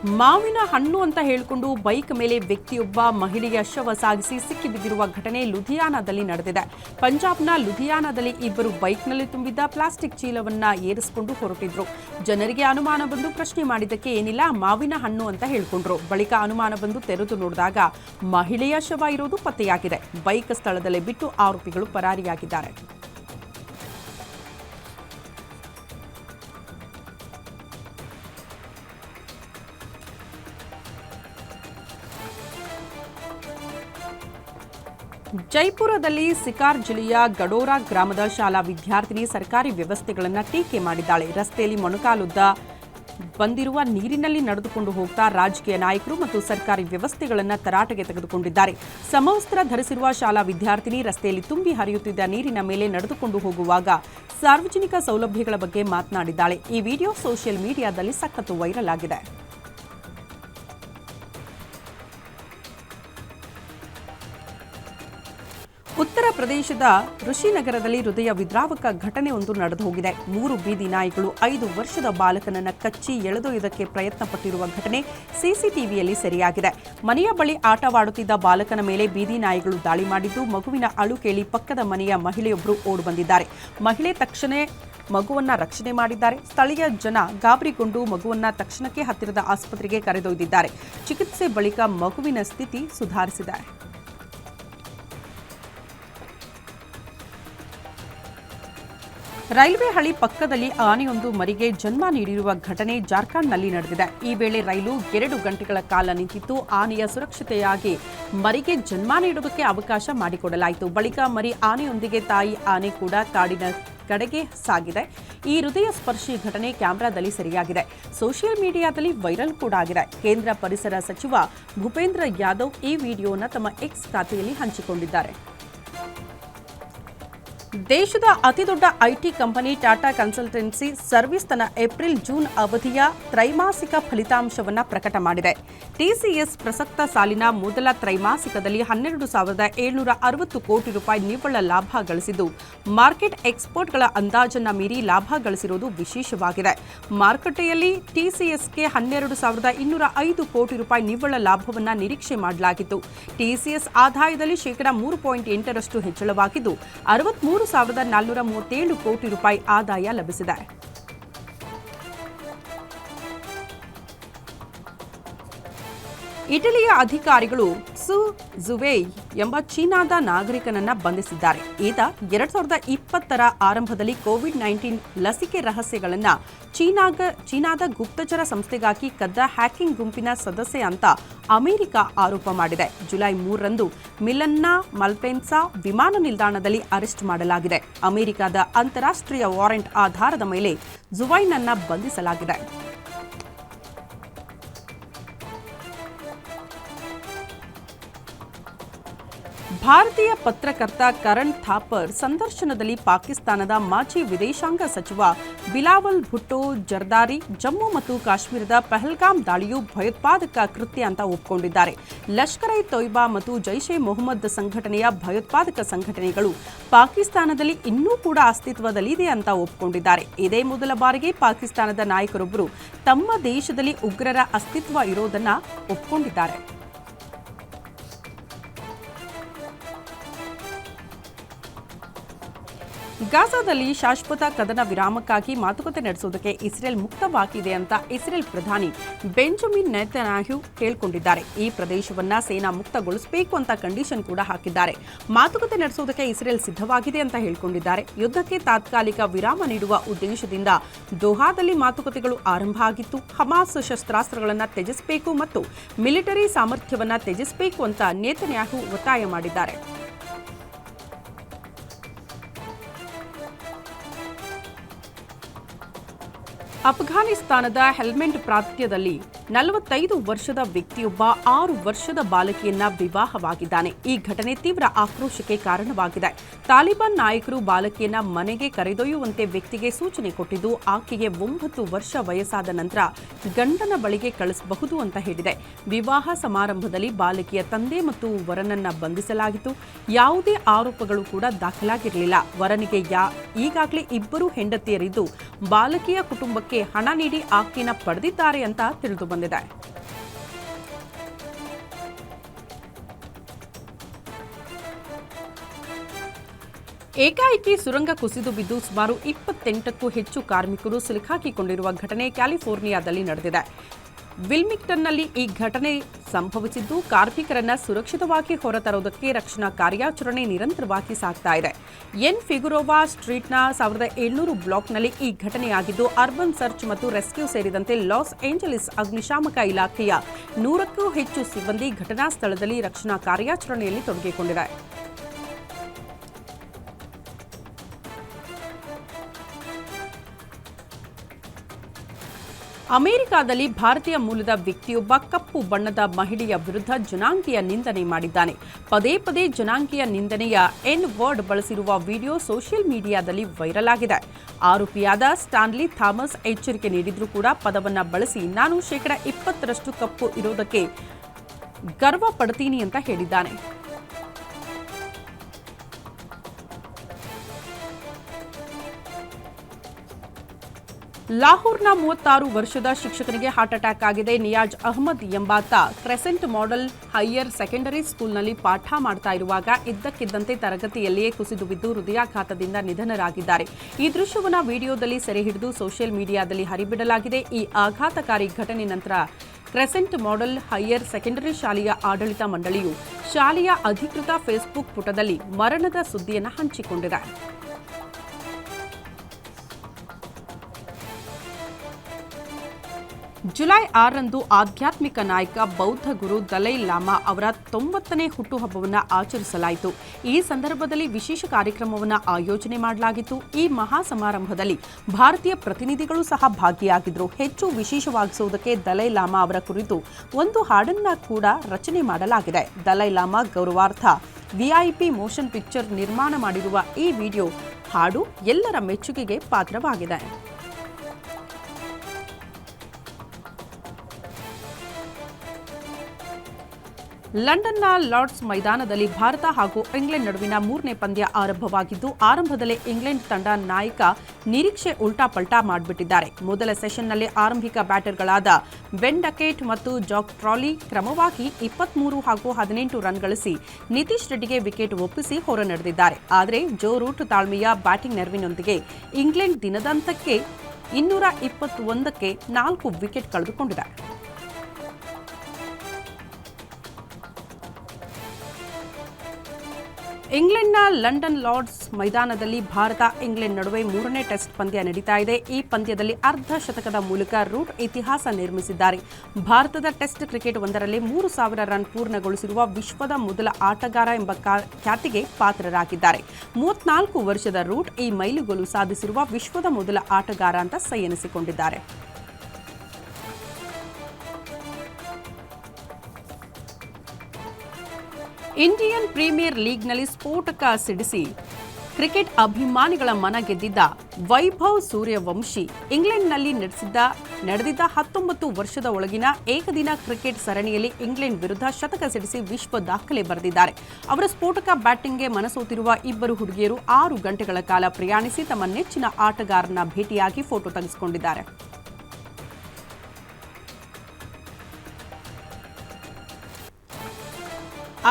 [SPEAKER 1] ಮಾವಿನ ಹಣ್ಣು ಅಂತ ಹೇಳಿಕೊಂಡು ಬೈಕ್ ಮೇಲೆ ವ್ಯಕ್ತಿಯೊಬ್ಬ ಮಹಿಳೆಯ ಶವ ಸಾಗಿಸಿ ಸಿಕ್ಕಿಬಿದ್ದಿರುವ ಘಟನೆ ಲುಧಿಯಾನದಲ್ಲಿ ನಡೆದಿದೆ. ಪಂಜಾಬ್ನ ಲುಧಿಯಾನದಲ್ಲಿ ಇಬ್ಬರು ಬೈಕ್ನಲ್ಲಿ ತುಂಬಿದ್ದ ಪ್ಲಾಸ್ಟಿಕ್ ಚೀಲವನ್ನ ಏರಿಸಿಕೊಂಡು ಹೊರಟಿದ್ರು. ಜನರಿಗೆ ಅನುಮಾನ ಬಂದು ಪ್ರಶ್ನೆ ಮಾಡಿದ್ದಕ್ಕೆ ಏನಿಲ್ಲ, ಮಾವಿನ ಹಣ್ಣು ಅಂತ ಹೇಳಿಕೊಂಡ್ರು. ಬಳಿಕ ಅನುಮಾನ ಬಂದು ತೆರೆದು ನೋಡಿದಾಗ ಮಹಿಳೆಯ ಶವ ಇರೋದು ಪತ್ತೆಯಾಗಿದೆ. ಬೈಕ್ ಸ್ಥಳದಲ್ಲೇ ಬಿಟ್ಟು ಆರೋಪಿಗಳು ಪರಾರಿಯಾಗಿದ್ದಾರೆ. ಜೈಪುರದಲ್ಲಿ ಸಿಕಾರ್ ಜಿಲ್ಲೆಯ ಗಡೋರಾ ಗ್ರಾಮದ ಶಾಲಾ ವಿದ್ಯಾರ್ಥಿನಿ ಸರ್ಕಾರಿ ವ್ಯವಸ್ಥೆಗಳನ್ನು ಟೀಕೆ ಮಾಡಿದ್ದಾಳೆ. ರಸ್ತೆಯಲ್ಲಿ ಮೊಣಕಾಲುದ್ದ ಬಂದಿರುವ ನೀರಿನಲ್ಲಿ ನಡೆದುಕೊಂಡು ಹೋಗ್ತಾ ರಾಜಕೀಯ ನಾಯಕರು ಮತ್ತು ಸರ್ಕಾರಿ ವ್ಯವಸ್ಥೆಗಳನ್ನು ತರಾಟೆಗೆ ತೆಗೆದುಕೊಂಡಿದ್ದಾರೆ. ಸಮವಸ್ತ್ರ ಧರಿಸಿರುವ ಶಾಲಾ ವಿದ್ಯಾರ್ಥಿನಿ ರಸ್ತೆಯಲ್ಲಿ ತುಂಬಿ ಹರಿಯುತ್ತಿದ್ದ ನೀರಿನ ಮೇಲೆ ನಡೆದುಕೊಂಡು ಹೋಗುವಾಗ ಸಾರ್ವಜನಿಕ ಸೌಲಭ್ಯಗಳ ಬಗ್ಗೆ ಮಾತನಾಡಿದ್ದಾಳೆ. ಈ ವಿಡಿಯೋ ಸೋಷಿಯಲ್ ಮೀಡಿಯಾದಲ್ಲಿ ಸಖತ್ತು ವೈರಲ್ ಆಗಿದೆ. ಉತ್ತರ ಪ್ರದೇಶದ ಋಷಿನಗರದಲ್ಲಿ ಹೃದಯ ವಿದ್ರಾವಕ ಘಟನೆ ಒಂದು ನಡೆದು ಹೋಗಿದೆ ಮೂರು ಬೀದಿ ನಾಯಿಗಳು ಐದು ವರ್ಷದ ಬಾಲಕನನ್ನ ಕಚ್ಚಿ ಎಳೆದೊಯ್ಯದಕ್ಕೆ ಪ್ರಯತ್ನ ಪಟ್ಟಿರುವ ಘಟನೆ ಸಿಸಿಟಿವಿಯಲ್ಲಿ ಸೆರೆಯಾಗಿದೆ. ಮನೆಯ ಬಳಿ ಆಟವಾಡುತ್ತಿದ್ದ ಬಾಲಕನ ಮೇಲೆ ಬೀದಿ ನಾಯಿಗಳು ದಾಳಿ ಮಾಡಿದ್ದು, ಮಗುವಿನ ಅಳು ಕೇಳಿ ಪಕ್ಕದ ಮನೆಯ ಮಹಿಳೆಯೊಬ್ಬರು ಓಡಿ ಬಂದಿದ್ದಾರೆ ಮಹಿಳೆ ತಕ್ಷಣ ಮಗುವನ್ನ ರಕ್ಷಣೆ ಮಾಡಿದ್ದಾರೆ. ಸ್ಥಳೀಯ ಜನ ಗಾಬರಿಗೊಂಡು ಮಗುವನ್ನ ತಕ್ಷಣಕ್ಕೆ ಹತ್ತಿರದ ಆಸ್ಪತ್ರೆಗೆ ಕರೆದೊಯ್ದಿದ್ದಾರೆ. ಚಿಕಿತ್ಸೆ ಬಳಿಕ ಮಗುವಿನ ಸ್ಥಿತಿ ಸುಧಾರಿಸಿದೆ ರೈಲ್ವೆ ಹಳಿ ಪಕ್ಕದಲ್ಲಿ ಆನೆಯೊಂದು ಮರಿಗೆ ಜನ್ಮ ನೀಡಿರುವ ಘಟನೆ ಜಾರ್ಖಂಡ್ನಲ್ಲಿ ನಡೆದಿದೆ. ಈ ವೇಳೆ ರೈಲು ಎರಡು ಗಂಟೆಗಳ ಕಾಲ ನಿಂತಿತ್ತು. ಆನೆಯ ಸುರಕ್ಷತೆಯಾಗಿ ಮರಿಗೆ ಜನ್ಮ ನೀಡುವುದಕ್ಕೆ ಅವಕಾಶ ಮಾಡಿಕೊಡಲಾಯಿತು. ಬಳಿಕ ಮರಿ ಆನೆಯೊಂದಿಗೆ ತಾಯಿ ಆನೆ ಕೂಡ ಕಾಡಿನ ಕಡೆಗೆ ಸಾಗಿದೆ. ಈ ಹೃದಯ ಸ್ಪರ್ಶಿ ಘಟನೆ ಕ್ಯಾಮೆರಾದಲ್ಲಿ ಸೆರೆಯಾಗಿದೆ. ಸೋಷಿಯಲ್ ಮೀಡಿಯಾದಲ್ಲಿ ವೈರಲ್ ಕೂಡ ಆಗಿದೆ. ಕೇಂದ್ರ ಪರಿಸರ ಸಚಿವ ಭೂಪೇಂದ್ರ ಯಾದವ್ ಈ ವಿಡಿಯೋನ ತಮ್ಮ ಎಕ್ಸ್ ಖಾತೆಯಲ್ಲಿ ಹಂಚಿಕೊಂಡಿದ್ದಾರೆ. ದೇಶದ ಅತಿದೊಡ್ಡ IT company Tata consultancy service ತನ್ನ ಏಪ್ರಿಲ್ ಜೂನ್ ಅವಧಿಯ ತ್ರೈಮಾಸಿಕ ಫಲಿತಾಂಶವನ್ನು ಪ್ರಕಟ ಮಾಡಿದೆ. ಟಿಸಿಎಸ್ ಪ್ರಸಕ್ತ ಸಾಲಿನ ಮೊದಲ ತ್ರೈಮಾಸಿಕದಲ್ಲಿ ಹನ್ನೆರಡು ಸಾವಿರದ ಏಳ್ನೂರ ಅರವತ್ತು ಕೋಟಿ ರೂಪಾಯಿ ನಿವ್ವಳ ಲಾಭ ಗಳಿಸಿದ್ದು, ಮಾರ್ಕೆಟ್ ಎಕ್ಸ್ಪೋರ್ಟ್ಗಳ ಅಂದಾಜನ್ನ ಮೀರಿ ಲಾಭ ಗಳಿಸಿರುವುದು ವಿಶೇಷವಾಗಿದೆ. ಮಾರುಕಟ್ಟೆಯಲ್ಲಿ ಟಿಸಿಎಸ್ಗೆ ಹನ್ನೆರಡು ಸಾವಿರದ ಇನ್ನೂರ ಐದು ಕೋಟಿ ರೂಪಾಯಿ ನಿವ್ವಳ ಲಾಭವನ್ನು ನಿರೀಕ್ಷೆ ಮಾಡಲಾಗಿತ್ತು. ಟಿಸಿಎಸ್ ಆದಾಯದಲ್ಲಿ ಶೇಕಡಾ ಮೂರು ಪಾಯಿಂಟ್ ಎಂಟರಷ್ಟು ಹೆಚ್ಚಳವಾಗಿದ್ದು, ಅರವತ್ಮೂರು ಸಾವಿರದ ನಾಲ್ನೂರ ಮೂವತ್ತೇಳು ಕೋಟಿ ರೂಪಾಯಿ ಆದಾಯ ಲಭಿಸಿದೆ. ಇಟಲಿಯ ಅಧಿಕಾರಿಗಳು ಸು ಜುವೇಯ್ ಎಂಬ ಚೀನಾದ ನಾಗರಿಕನನ್ನ ಬಂಧಿಸಿದ್ದಾರೆ. ಈತ ಎರಡ್ ಸಾವಿರದ ಇಪ್ಪತ್ತರ ಆರಂಭದಲ್ಲಿ ಕೋವಿಡ್ ನೈನ್ಟೀನ್ ಲಸಿಕೆ ರಹಸ್ಯಗಳನ್ನ ಚೀನಾಗ ಚೀನಾದ ಗುಪ್ತಚರ ಸಂಸ್ಥೆಗಾಗಿ ಕದ್ದ ಹ್ಯಾಕಿಂಗ್ ಗುಂಪಿನ ಸದಸ್ಯ ಅಂತ ಅಮೆರಿಕ ಆರೋಪ ಮಾಡಿದೆ. ಜುಲೈ ಮೂರರಂದು ಮಿಲನ್ನ ಮಲ್ಪೆನ್ಸಾ ವಿಮಾನ ನಿಲ್ದಾಣದಲ್ಲಿ ಅರೆಸ್ಟ್ ಮಾಡಲಾಗಿದೆ. ಅಮೆರಿಕದ ಅಂತಾರಾಷ್ಟ್ರೀಯ ವಾರೆಂಟ್ ಆಧಾರದ ಮೇಲೆ ಜುವೈನನ್ನ ಬಂಧಿಸಲಾಗಿದೆ. ಭಾರತೀಯ ಪತ್ರಕರ್ತ ಕರಣ್ ಥಾಪರ್ ಸಂದರ್ಶನದಲ್ಲಿ ಪಾಕಿಸ್ತಾನದ ಮಾಜಿ ವಿದೇಶಾಂಗ ಸಚಿವ ಬಿಲಾವಲ್ ಭುಟ್ಟೋ ಜರ್ದಾರಿ, ಜಮ್ಮು ಮತ್ತು ಕಾಶ್ಮೀರದ ಪಹಲ್ಗಾಮ್ ದಾಳಿಯು ಭಯೋತ್ಪಾದಕ ಕೃತ್ಯ ಅಂತ ಒಪ್ಪಿಕೊಂಡಿದ್ದಾರೆ ಲಷ್ಕರ್ ಇ ತೊಯ್ಬಾ ಮತ್ತು ಜೈಷ್ ಎ ಮೊಹಮ್ಮದ್ ಸಂಘಟನೆಯ ಭಯೋತ್ಪಾದಕ ಸಂಘಟನೆಗಳು ಪಾಕಿಸ್ತಾನದಲ್ಲಿ ಇನ್ನೂ ಕೂಡ ಅಸ್ತಿತ್ವದಲ್ಲಿದೆ ಅಂತ ಒಪ್ಪಿಕೊಂಡಿದ್ದಾರೆ ಇದೇ ಮೊದಲ ಬಾರಿಗೆ ಪಾಕಿಸ್ತಾನದ ನಾಯಕರೊಬ್ಬರು ತಮ್ಮ ದೇಶದಲ್ಲಿ ಉಗ್ರರ ಅಸ್ತಿತ್ವ ಇರೋದನ್ನ ಒಪ್ಪಿಕೊಂಡಿದ್ದಾರೆ ಗಾಜಾದಲ್ಲಿ ಶಾಶ್ವತ ಕದನ ವಿರಾಮಕ್ಕಾಗಿ ಮಾತುಕತೆ ನಡೆಸುವುದಕ್ಕೆ ಇಸ್ರೇಲ್ ಮುಕ್ತವಾಗಿದೆ ಅಂತ ಇಸ್ರೇಲ್ ಪ್ರಧಾನಿ ಬೆಂಜಮಿನ್ ನೆತನ್ಯಾಹು ಹೇಳಿಕೊಂಡಿದ್ದಾರೆ. ಈ ಪ್ರದೇಶವನ್ನ ಸೇನಾ ಮುಕ್ತಗೊಳಿಸಬೇಕು ಅಂತ ಕಂಡೀಷನ್ ಕೂಡ ಹಾಕಿದ್ದಾರೆ. ಮಾತುಕತೆ ನಡೆಸುವುದಕ್ಕೆ ಇಸ್ರೇಲ್ ಸಿದ್ಧವಾಗಿದೆ ಅಂತ ಹೇಳಿಕೊಂಡಿದ್ದಾರೆ. ಯುದ್ಧಕ್ಕೆ ತಾತ್ಕಾಲಿಕ ವಿರಾಮ ನೀಡುವ ಉದ್ದೇಶದಿಂದ ದೋಹಾದಲ್ಲಿ ಮಾತುಕತೆಗಳು ಆರಂಭ ಆಗಿತ್ತು. ಹಮಾಸ್ ಶಸ್ತ್ರಾಸ್ತ್ರಗಳನ್ನು ತ್ಯಜಿಸಬೇಕು ಮತ್ತು ಮಿಲಿಟರಿ ಸಾಮರ್ಥ್ಯವನ್ನು ತ್ಯಜಿಸಬೇಕು ಅಂತ ನೇತನ್ಯಾಹು ಒತ್ತಾಯ ಮಾಡಿದ್ದಾರೆ. ಅಫ್ಘಾನಿಸ್ತಾನದ ಹೆಲ್ಮೆಂಟ್ ಪ್ರಾಂತ್ಯದಲ್ಲಿ ನಲವತ್ತೈದು ವರ್ಷದ ವ್ಯಕ್ತಿಯೊಬ್ಬ ಆರು ವರ್ಷದ ಬಾಲಕಿಯನ್ನ ವಿವಾಹವಾಗಿದ್ದಾನೆ. ಈ ಘಟನೆ ತೀವ್ರ ಆಕ್ರೋಶಕ್ಕೆ ಕಾರಣವಾಗಿದೆ. ತಾಲಿಬಾನ್ ನಾಯಕರು ಬಾಲಕಿಯನ್ನ ಮನೆಗೆ ಕರೆದೊಯ್ಯುವಂತೆ ವ್ಯಕ್ತಿಗೆ ಸೂಚನೆ ಕೊಟ್ಟಿದ್ದು, ಆಕೆಗೆ ಒಂಬತ್ತು ವರ್ಷ ವಯಸ್ಸಾದ ನಂತರ ಗಂಡನ ಬಳಿಗೆ ಕಳಿಸಬಹುದು ಅಂತ ಹೇಳಿದೆ. ವಿವಾಹ ಸಮಾರಂಭದಲ್ಲಿ ಬಾಲಕಿಯ ತಂದೆ ಮತ್ತು ವರನನ್ನ ಬಂಧಿಸಲಾಗಿತ್ತು. ಯಾವುದೇ ಆರೋಪಗಳು ಕೂಡ ದಾಖಲಾಗಿರಲಿಲ್ಲ. ವರನಿಗೆ ಈಗಾಗಲೇ ಇಬ್ಬರು ಹೆಂಡತಿಯರಿದ್ದು, ಬಾಲಕಿಯ ಕುಟುಂಬಕ್ಕೆ ಹಣ ನೀಡಿ ಆಕೆನ ಪಡೆದಿದ್ದಾರೆ ಅಂತ ತಿಳಿದು ಬಂದಿದೆ. ಏಕಾಏಕಿ ಸುರಂಗ ಕುಸಿದು ಬಿದ್ದು ಸುಮಾರು ಇಪ್ಪತ್ತೆಂಟಕ್ಕೂ ಹೆಚ್ಚು ಕಾರ್ಮಿಕರು ಸಿಲುಕಾಕಿಕೊಂಡಿರುವ ಘಟನೆ ಕ್ಯಾಲಿಫೋರ್ನಿಯಾದಲ್ಲಿ ನಡೆದಿದೆ. ವಿಲ್ಮಿಂಗ್ಟನ್ನಲ್ಲಿ ಈ ಘಟನೆ ಸಂಭವಿಸಿದ್ದು, ಕಾರ್ಮಿಕರನ್ನ ಸುರಕ್ಷಿತವಾಗಿ ಹೊರತರುವುದಕ್ಕೆ ರಕ್ಷಣಾ ಕಾರ್ಯಾಚರಣೆ ನಿರಂತರವಾಗಿ ಸಾಗ್ತಾ ಇದೆ. ಎನ್. ಫಿಗುರೋವಾ ಸ್ಟ್ರೀಟ್ನ ಸಾವಿರದ ಏಳ್ನೂರು ಬ್ಲಾಕ್ನಲ್ಲಿ ಈ ಘಟನೆಯಾಗಿದ್ದು, ಅರ್ಬನ್ ಸರ್ಚ್ ಮತ್ತು ರೆಸ್ಕ್ಯೂ ಸೇರಿದಂತೆ ಲಾಸ್ ಏಂಜಲಿಸ್ ಅಗ್ನಿಶಾಮಕ ಇಲಾಖೆಯ ನೂರಕ್ಕೂ ಹೆಚ್ಚು ಸಿಬ್ಬಂದಿ ಘಟನಾ ಸ್ಥಳದಲ್ಲಿ ರಕ್ಷಣಾ ಕಾರ್ಯಾಚರಣೆಯಲ್ಲಿ ತೊಡಗಿಕೊಂಡಿದೆ ಅಮೆರಿಕಾದಲ್ಲಿ ಭಾರತೀಯ ಮೂಲದ ವ್ಯಕ್ತಿಯೊಬ್ಬ ಕಪ್ಪು ಬಣ್ಣದ ಮಹಿಳೆಯ ವಿರುದ್ಧ ಜನಾಂಗೀಯ ನಿಂದನೆ ಮಾಡಿದ್ದಾನೆ. ಪದೇ ಪದೇ ಜನಾಂಗೀಯ ನಿಂದನೆಯ ಎನ್ ವರ್ಡ್ ಬಳಸಿರುವ ವಿಡಿಯೋ ಸೋಷಿಯಲ್ ಮೀಡಿಯಾದಲ್ಲಿ ವೈರಲ್ ಆಗಿದೆ. ಆರೋಪಿಯಾದ ಸ್ಟಾನ್ಲಿ ಥಾಮಸ್ ಎಚ್ಚರಿಕೆ ನೀಡಿದ್ರೂ ಕೂಡ ಪದವನ್ನ ಬಳಸಿ ನಾನು ಶೇಕಡ ಇಪ್ಪತ್ತರಷ್ಟು ಕಪ್ಪು ಇರೋದಕ್ಕೆ ಗರ್ವ ಪಡ್ತೀನಿ ಅಂತ ಹೇಳಿದ್ದಾನೆ. ಲಾಹೋರ್ನ ಮೂವತ್ತಾರು ವರ್ಷದ ಶಿಕ್ಷಕನಿಗೆ ಹಾರ್ಟ್ ಅಟ್ಯಾಕ್ ಆಗಿದೆ. ನಿಯಾಜ್ ಅಹಮದ್ ಎಂಬಾತ ಕ್ರೆಸೆಂಟ್ ಮಾಡೆಲ್ ಹೈಯರ್ ಸೆಕೆಂಡರಿ ಸ್ಕೂಲ್ನಲ್ಲಿ ಪಾಠ ಮಾಡ್ತಾ ಇರುವಾಗ ಇದ್ದಕ್ಕಿದ್ದಂತೆ ತರಗತಿಯಲ್ಲಿಯೇ ಕುಸಿದು ಬಿದ್ದು ಹೃದಯಾಘಾತದಿಂದ ನಿಧನರಾಗಿದ್ದಾರೆ. ಈ ದೃಶ್ಯವನ್ನು ವಿಡಿಯೋದಲ್ಲಿ ಸೆರೆ ಹಿಡಿದು ಸೋಷಿಯಲ್ ಮೀಡಿಯಾದಲ್ಲಿ ಹರಿಬಿಡಲಾಗಿದೆ. ಈ ಆಘಾತಕಾರಿ ಘಟನೆ ನಂತರ ಕ್ರೆಸೆಂಟ್ ಮಾಡೆಲ್ ಹೈಯರ್ ಸೆಕೆಂಡರಿ ಶಾಲೆಯ ಆಡಳಿತ ಮಂಡಳಿಯು ಶಾಲೆಯ ಅಧಿಕೃತ ಫೇಸ್ಬುಕ್ ಪುಟದಲ್ಲಿ ಮರಣದ ಸುದ್ದಿಯನ್ನು ಹಂಚಿಕೊಂಡಿದೆ. ಜುಲೈ ಆರರಂದು ಆಧ್ಯಾತ್ಮಿಕ ನಾಯಕ ಬೌದ್ಧ ಗುರು ದಲೈ ಲಾಮಾ ಅವರ ತೊಂಬತ್ತನೇ ಹುಟ್ಟುಹಬ್ಬವನ್ನು ಆಚರಿಸಲಾಯಿತು. ಈ ಸಂದರ್ಭದಲ್ಲಿ ವಿಶೇಷ ಕಾರ್ಯಕ್ರಮವನ್ನು ಆಯೋಜನೆ ಮಾಡಲಾಗಿತ್ತು. ಈ ಮಹಾ ಸಮಾರಂಭದಲ್ಲಿ ಭಾರತೀಯ ಪ್ರತಿನಿಧಿಗಳು ಸಹ ಭಾಗಿಯಾಗಿದ್ದರು ಹೆಚ್ಚು ವಿಶೇಷವಾಗಿಸುವುದಕ್ಕೆ ದಲೈ ಲಾಮಾ ಅವರ ಕುರಿತು ಒಂದು ಹಾಡನ್ನ ಕೂಡ ರಚನೆ ಮಾಡಲಾಗಿದೆ. ದಲೈ ಲಾಮಾ ಗೌರವಾರ್ಥ ವಿಐಪಿ ಮೋಷನ್ ಪಿಕ್ಚರ್ ನಿರ್ಮಾಣ ಮಾಡಿರುವ ಈ ವಿಡಿಯೋ ಹಾಡು ಎಲ್ಲರ ಮೆಚ್ಚುಗೆಗೆ ಪಾತ್ರವಾಗಿದೆ. ಲಂಡನ್ನ ಲಾರ್ಡ್ಸ್ ಮೈದಾನದಲ್ಲಿ ಭಾರತ ಹಾಗೂ ಇಂಗ್ಲೆಂಡ್ ನಡುವಿನ ಮೂರನೇ ಪಂದ್ಯ ಆರಂಭವಾಗಿದ್ದು, ಆರಂಭದಲ್ಲೇ ಇಂಗ್ಲೆಂಡ್ ತಂಡ ನಾಯಕ ನಿರೀಕ್ಷೆ ಉಲ್ಟಾ ಪಲ್ಟಾ ಮಾಡಿಬಿಟ್ಟಿದ್ದಾರೆ. ಮೊದಲ ಸೆಷನ್ನಲ್ಲಿ ಆರಂಭಿಕ ಬ್ಯಾಟರ್ಗಳಾದ ಬೆನ್ ಡಕೇಟ್ ಮತ್ತು ಜಾಕ್ ಟ್ರಾಲಿ ಕ್ರಮವಾಗಿ ಇಪ್ಪತ್ಮೂರು ಹಾಗೂ ಹದಿನೆಂಟು ರನ್ ಗಳಿಸಿ ನಿತೀಶ್ ರೆಡ್ಡಿಗೆ ವಿಕೆಟ್ ಒಪ್ಪಿಸಿ ಹೊರ ನಡೆದಿದ್ದಾರೆ ಆದರೆ, ಜೋ ರೂಟ್ ತಾಳ್ಮೆಯ ಬ್ಯಾಟಿಂಗ್ ನೆರವಿನೊಂದಿಗೆ ಇಂಗ್ಲೆಂಡ್ ದಿನದಂತಕ್ಕೆ ಇನ್ನೂರ ಇಪ್ಪತ್ತೊಂದಕ್ಕೆ ನಾಲ್ಕು ವಿಕೆಟ್ ಕಳೆದುಕೊಂಡಿದೆ. ಇಂಗ್ಲೆಂಡ್ನ ಲಂಡನ್ ಲಾರ್ಡ್ಸ್ ಮೈದಾನದಲ್ಲಿ ಭಾರತ ಇಂಗ್ಲೆಂಡ್ ನಡುವೆ ಮೂರನೇ ಟೆಸ್ಟ್ ಪಂದ್ಯ ನಡೀತಾ ಇದೆ. ಈ ಪಂದ್ಯದಲ್ಲಿ ಅರ್ಧ ಶತಕದ ಮೂಲಕ ರೂಟ್ ಇತಿಹಾಸ ನಿರ್ಮಿಸಿದ್ದಾರೆ. ಭಾರತದ ಟೆಸ್ಟ್ ಕ್ರಿಕೆಟ್ ಒಂದರಲ್ಲಿ ಮೂರು ಸಾವಿರ ರನ್ ಪೂರ್ಣಗೊಳಿಸಿರುವ ವಿಶ್ವದ ಮೊದಲ ಆಟಗಾರ ಎಂಬ ಖ್ಯಾತಿಗೆ ಪಾತ್ರರಾಗಿದ್ದಾರೆ. ಮೂವತ್ನಾಲ್ಕು ವರ್ಷದ ರೂಟ್ ಈ ಮೈಲುಗಲ್ಲು ಸಾಧಿಸಿರುವ ವಿಶ್ವದ ಮೊದಲ ಆಟಗಾರ ಅಂತ ಸೈ ಎನಿಸಿಕೊಂಡಿದ್ದಾರೆ. ಇಂಡಿಯನ್ ಪ್ರೀಮಿಯರ್ ಲೀಗ್ನಲ್ಲಿ ಸ್ಫೋಟಕ ಸಿಡಿಸಿ ಕ್ರಿಕೆಟ್ ಅಭಿಮಾನಿಗಳ ಮನ ಗೆದ್ದಿದ್ದ ವೈಭವ್ ಸೂರ್ಯವಂಶಿ ಇಂಗ್ಲೆಂಡ್ನಲ್ಲಿ ನಡೆಸಿದ್ದ, ನಡೆದಿದ್ದ ಹತ್ತೊಂಬತ್ತು ವರ್ಷದ ಒಳಗಿನ ಏಕದಿನ ಕ್ರಿಕೆಟ್ ಸರಣಿಯಲ್ಲಿ ಇಂಗ್ಲೆಂಡ್ ವಿರುದ್ಧ ಶತಕ ಸಿಡಿಸಿ ವಿಶ್ವ ದಾಖಲೆ ಬರೆದಿದ್ದಾರೆ. ಅವರ ಸ್ಫೋಟಕ ಬ್ಯಾಟಿಂಗ್ಗೆ ಮನಸೋತಿರುವ ಇಬ್ಬರು ಹುಡುಗಿಯರು ಆರು ಗಂಟೆಗಳ ಕಾಲ ಪ್ರಯಾಣಿಸಿ ತಮ್ಮ ನೆಚ್ಚಿನ ಆಟಗಾರನ ಭೇಟಿಯಾಗಿ photo ತೆಗೆಸಿಕೊಂಡಿದ್ದಾರೆ.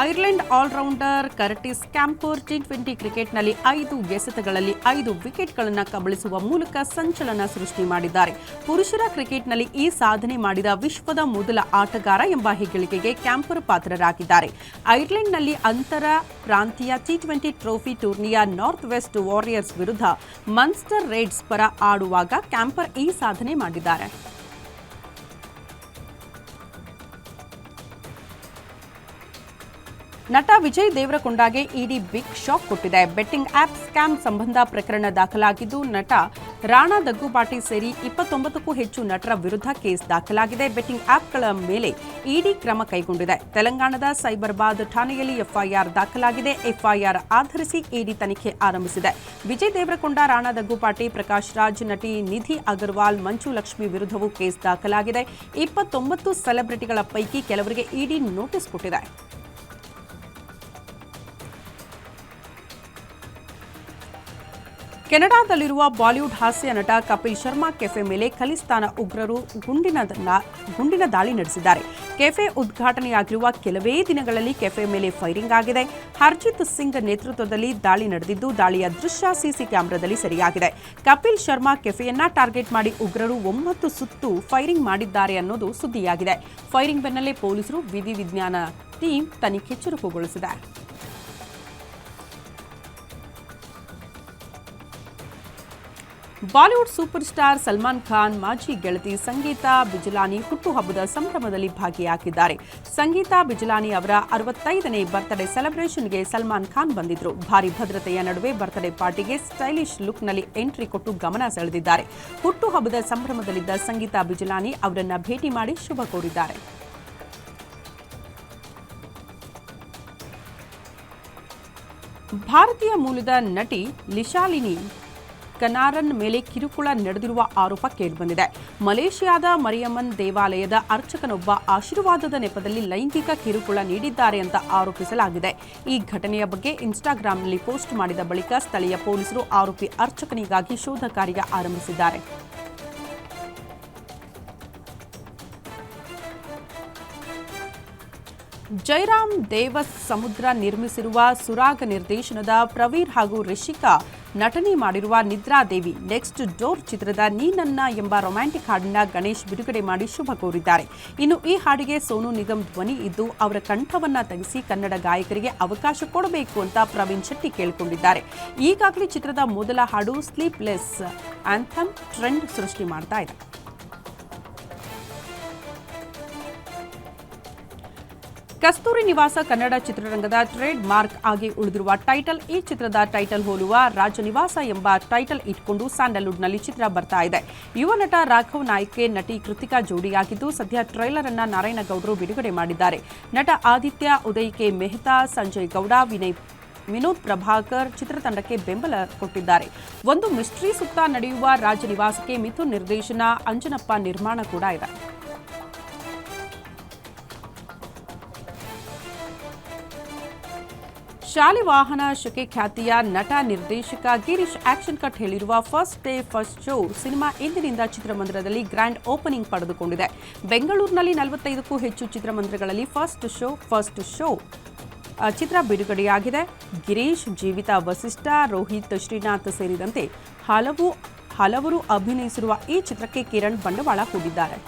[SPEAKER 1] Ireland allrounder Curtis Campher T twenty ಕ್ರಿಕೆಟ್ನಲ್ಲಿ ಐದು ಎಸೆತಗಳಲ್ಲಿ ಐದು ವಿಕೆಟ್ಗಳನ್ನು ಕಬಳಿಸುವ ಮೂಲಕ ಸಂಚಲನ ಸೃಷ್ಟಿ ಮಾಡಿದ್ದಾರೆ. ಪುರುಷರ ಕ್ರಿಕೆಟ್ನಲ್ಲಿ ಈ ಸಾಧನೆ ಮಾಡಿದ ವಿಶ್ವದ ಮೊದಲ ಆಟಗಾರ ಎಂಬ ಹೆಗ್ಗಳಿಕೆಗೆ ಕ್ಯಾಂಪರ್ ಪಾತ್ರರಾಗಿದ್ದಾರೆ. ಐರ್ಲೆಂಡ್ನಲ್ಲಿ ಅಂತರ ಪ್ರಾಂತೀಯ ಟಿ ಟ್ವೆಂಟಿ ಟ್ರೋಫಿ ಟೂರ್ನಿಯ ನಾರ್ತ್ ವೆಸ್ಟ್ ವಾರಿಯರ್ಸ್ ವಿರುದ್ಧ ಮನ್ಸ್ಟರ್ ರೇಡ್ಸ್ ಪರ ಆಡುವಾಗ ಕ್ಯಾಂಪರ್ ಈ ಸಾಧನೆ ಮಾಡಿದ್ದಾರೆ. ನಟ ವಿಜಯ್ ದೇವರಕೊಂಡಾಗೆ ಇಡಿ ಬಿಗ್ ಶಾಕ್ ಕೊಟ್ಟಿದೆ. ಬೆಟ್ಟಿಂಗ್ ಆಪ್ ಸ್ಕ್ಯಾಮ್ ಸಂಬಂಧ ಪ್ರಕರಣ ದಾಖಲಾಗಿದ್ದು, ನಟ ರಾಣಾ ದಗ್ಗುಪಾಟಿ ಸೇರಿ ಇಪ್ಪತ್ತೊಂಬತ್ತಕ್ಕೂ ಹೆಚ್ಚು ನಟರ ವಿರುದ್ಧ ಕೇಸ್ ದಾಖಲಾಗಿದೆ. ಬೆಟ್ಟಿಂಗ್ ಆಪ್ಗಳ ಮೇಲೆ ಇಡಿ ಕ್ರಮ ಕೈಗೊಂಡಿದೆ. ತೆಲಂಗಾಣದ ಸೈಬರ್ಬಾದ್ ಠಾಣೆಯಲ್ಲಿ ಎಫ್ಐಆರ್ ದಾಖಲಾಗಿದೆ. ಎಫ್ಐಆರ್ ಆಧರಿಸಿ ಇಡಿ ತನಿಖೆ ಆರಂಭಿಸಿದೆ. ವಿಜಯ್ ದೇವರಕೊಂಡ, ರಾಣಾ ದಗ್ಗುಪಾಟಿ ಪ್ರಕಾಶ್ ರಾಜ್ ನಟಿ ನಿಧಿ ಅಗರ್ವಾಲ್ ಮಂಜು ಲಕ್ಷ್ಮಿ ವಿರುದ್ಧವೂ ಕೇಸ್ ದಾಖಲಾಗಿದೆ. ಇಪ್ಪತ್ತೊಂಬತ್ತು ಸೆಲೆಬ್ರಿಟಿಗಳ ಪೈಕಿ ಕೆಲವರಿಗೆ ಇಡಿ ನೋಟಿಸ್ ಕೊಟ್ಟಿದೆ. ಕೆನಡಾದಲ್ಲಿರುವ ಬಾಲಿವುಡ್ ಹಾಸ್ಯ ನಟ ಕಪಿಲ್ ಶರ್ಮಾ ಕೆಫೆ ಮೇಲೆ ಖಲಿಸ್ತಾನ ಉಗ್ರರು ಗುಂಡಿನ ಗುಂಡಿನ ದಾಳಿ ನಡೆಸಿದ್ದಾರೆ. ಕೆಫೆ ಉದ್ಘಾಟನೆಯಾಗಿರುವ ಕೆಲವೇ ದಿನಗಳಲ್ಲಿ ಕೆಫೆ ಮೇಲೆ ಫೈರಿಂಗ್ ಆಗಿದೆ. ಹರ್ಜಿತ್ ಸಿಂಗ್ ನೇತೃತ್ವದಲ್ಲಿ ದಾಳಿ ನಡೆದಿದ್ದು, ದಾಳಿಯ ದೃಶ್ಯ ಸಿಸಿ ಕ್ಯಾಮೆರಾದಲ್ಲಿ ಸೆರೆಯಾಗಿದೆ. ಕಪಿಲ್ ಶರ್ಮಾ ಕೆಫೆಯನ್ನ ಟಾರ್ಗೆಟ್ ಮಾಡಿ ಉಗ್ರರು ಒಂಬತ್ತು ಸುತ್ತು ಫೈರಿಂಗ್ ಮಾಡಿದ್ದಾರೆ ಅನ್ನೋದು ಸುದ್ದಿಯಾಗಿದೆ. ಫೈರಿಂಗ್ ಬೆನ್ನಲ್ಲೇ ಪೊಲೀಸರು ವಿಧಿವಿಜ್ಞಾನ ಟೀಮ್ ತನಿಖೆ ಚುರುಕುಗೊಳಿಸಿದೆ. Bollywood super star Salman Khan, ಮಾಜಿ ಗೆಳತಿ ಸಂಗೀತಾ ಬಿಜಲಾನಿ ಹುಟ್ಟುಹಬ್ಬದ ಸಂಭ್ರಮದಲ್ಲಿ ಭಾಗಿಯಾಗಿದ್ದಾರೆ. ಸಂಗೀತಾ ಬಿಜಲಾನಿ ಅವರ ಅರವತ್ತೈದನೇ ಬರ್ತ್ಡೇ ಸೆಲೆಬ್ರೇಷನ್ಗೆ ಸಲ್ಮಾನ್ ಖಾನ್ ಬಂದಿದ್ರು. ಭಾರಿ ಭದ್ರತೆಯ ನಡುವೆ ಬರ್ತ್ಡೇ ಪಾರ್ಟಿಗೆ ಸ್ಟೈಲಿಶ್ ಲುಕ್ನಲ್ಲಿ ಎಂಟ್ರಿ ಕೊಟ್ಟು ಗಮನ ಸೆಳೆದಿದ್ದಾರೆ. ಹುಟ್ಟುಹಬ್ಬದ ಸಂಭ್ರಮದಲ್ಲಿದ್ದ ಸಂಗೀತಾ ಬಿಜಲಾನಿ ಅವರನ್ನ ಭೇಟಿ ಮಾಡಿ ಶುಭ ಕೋರಿದ್ದಾರೆ. ಭಾರತೀಯ ಮೂಲದ ನಟಿ ಲಿಶಾಲಿನಿ ಕನಾರನ್ ಮೇಲೆ ಕಿರುಕುಳ ನಡೆದಿರುವ ಆರೋಪ ಕೇಳಿಬಂದಿದೆ. ಮಲೇಷಿಯಾದ ಮರಿಯಮ್ಮನ್ ದೇವಾಲಯದ ಅರ್ಚಕನೊಬ್ಬ ಆಶೀರ್ವಾದದ ನೆಪದಲ್ಲಿ ಲೈಂಗಿಕ ಕಿರುಕುಳ ನೀಡಿದ್ದಾರೆ ಅಂತ ಆರೋಪಿಸಲಾಗಿದೆ. ಈ ಘಟನೆಯ ಬಗ್ಗೆ ಇನ್ಸ್ಟಾಗ್ರಾಂನಲ್ಲಿ ಪೋಸ್ಟ್ ಮಾಡಿದ ಬಳಿಕ ಸ್ಥಳೀಯ ಪೊಲೀಸರು ಆರೋಪಿ ಅರ್ಚಕನಿಗಾಗಿ ಶೋಧ ಕಾರ್ಯ ಆರಂಭಿಸಿದ್ದಾರೆ. ಜೈರಾಮ್ ದೇವಸ್ ಸಮುದ್ರ ನಿರ್ಮಿಸಿರುವ ಸುರಾಗ ನಿರ್ದೇಶನದ ಪ್ರವೀರ್ ಹಾಗೂ ರಿಷಿಕಾ ನಟನೆ ಮಾಡಿರುವ ನಿದ್ರಾದೇವಿ ನೆಕ್ಸ್ಟ್ ಡೋರ್ ಚಿತ್ರದ ನೀನನ್ನ ಎಂಬ ರೊಮ್ಯಾಂಟಿಕ್ ಹಾಡಿನ ಗಣೇಶ್ ಬಿಡುಗಡೆ ಮಾಡಿ ಶುಭ ಕೋರಿದ್ದಾರೆ. ಇನ್ನು ಈ ಹಾಡಿಗೆ ಸೋನು ನಿಗಮ್ ಧ್ವನಿ ಇದ್ದು ಅವರ ಕಂಠವನ್ನ ತೆಗೆಸಿ ಕನ್ನಡ ಗಾಯಕರಿಗೆ ಅವಕಾಶ ಕೊಡಬೇಕು ಅಂತ ಪ್ರವೀಣ್ ಶೆಟ್ಟಿ ಕೇಳಿಕೊಂಡಿದ್ದಾರೆ. ಈಗಾಗಲೇ ಚಿತ್ರದ ಮೊದಲ ಹಾಡು ಸ್ಲೀಪ್ಲೆಸ್ ಆಂಥಮ್ ಟ್ರೆಂಡ್ ಸೃಷ್ಟಿ ಮಾಡ್ತಾ ಇದೆ. ಕಸ್ತೂರಿ ನಿವಾಸ ಕನ್ನಡ ಚಿತ್ರರಂಗದ ಟ್ರೇಡ್ ಮಾರ್ಕ್ ಆಗಿ ಉಳಿದಿರುವ ಟೈಟಲ್, ಈ ಚಿತ್ರದ ಟೈಟಲ್ ಹೋಲುವ ರಾಜನಿವಾಸ ಎಂಬ ಟೈಟಲ್ ಇಟ್ಕೊಂಡು ಸ್ಯಾಂಡಲ್ವುಡ್ನಲ್ಲಿ ಚಿತ್ರ ಬರ್ತಾ ಇದೆ. ಯುವ ನಟ ರಾಘವ್ ನಾಯ್ಕೆ ನಟಿ ಕೃತಿಕಾ ಜೋಡಿಯಾಗಿದ್ದು, ಸದ್ಯ ಟ್ರೈಲರ್ ಅನ್ನ ನಾರಾಯಣಗೌಡರು ಬಿಡುಗಡೆ ಮಾಡಿದ್ದಾರೆ. ನಟ ಆದಿತ್ಯ, ಉದಯ್ ಕೆ. ಮೆಹ್ತಾ, ಸಂಜಯ್ ಗೌಡ, ವಿನಯ್ ವಿನೋದ್ ಪ್ರಭಾಕರ್ ಚಿತ್ರತಂಡಕ್ಕೆ ಬೆಂಬಲ ಕೊಟ್ಟಿದ್ದಾರೆ. ಒಂದು ಮಿಸ್ಟ್ರಿ ಸುತ್ತ ನಡೆಯುವ ರಾಜನಿವಾಸಕ್ಕೆ ಮಿಥುನ್ ನಿರ್ದೇಶನ, ಅಂಜನಪ್ಪ ನಿರ್ಮಾಣ ಕೂಡ ಇದೆ. ಶಾಲೆ ವಾಹನ ಶಕೆ ಖ್ಯಾತಿಯ ನಟ ನಿರ್ದೇಶಕ ಗಿರೀಶ್ ಆಕ್ಷನ್ ಕಟ್ ಹೇಳಿರುವ first day first show cinema ಇಂದಿನಿಂದ ಚಿತ್ರಮಂದಿರದಲ್ಲಿ ಗ್ರ್ಯಾಂಡ್ ಓಪನಿಂಗ್ ಪಡೆದುಕೊಂಡಿದೆ. ಬೆಂಗಳೂರಿನಲ್ಲಿ ನಲವತ್ತೈದಕ್ಕೂ ಹೆಚ್ಚು ಚಿತ್ರಮಂದಿರಗಳಲ್ಲಿ ಫಸ್ಟ್ ಶೋ ಫಸ್ಟ್ ಶೋ ಚಿತ್ರ ಬಿಡುಗಡೆಯಾಗಿದೆ. ಗಿರೀಶ್ ಜೀವಿತ ವಸಿಷ್ಠ ರೋಹಿತ್ ಶ್ರೀನಾಥ್ ಸೇರಿದಂತೆ ಹಲವು, ಹಲವರು ಅಭಿನಯಿಸಿರುವ ಈ ಚಿತ್ರಕ್ಕೆ ಕಿರಣ್ ಬಂಡವಾಳ ಹೂಡಿದ್ದಾರೆ.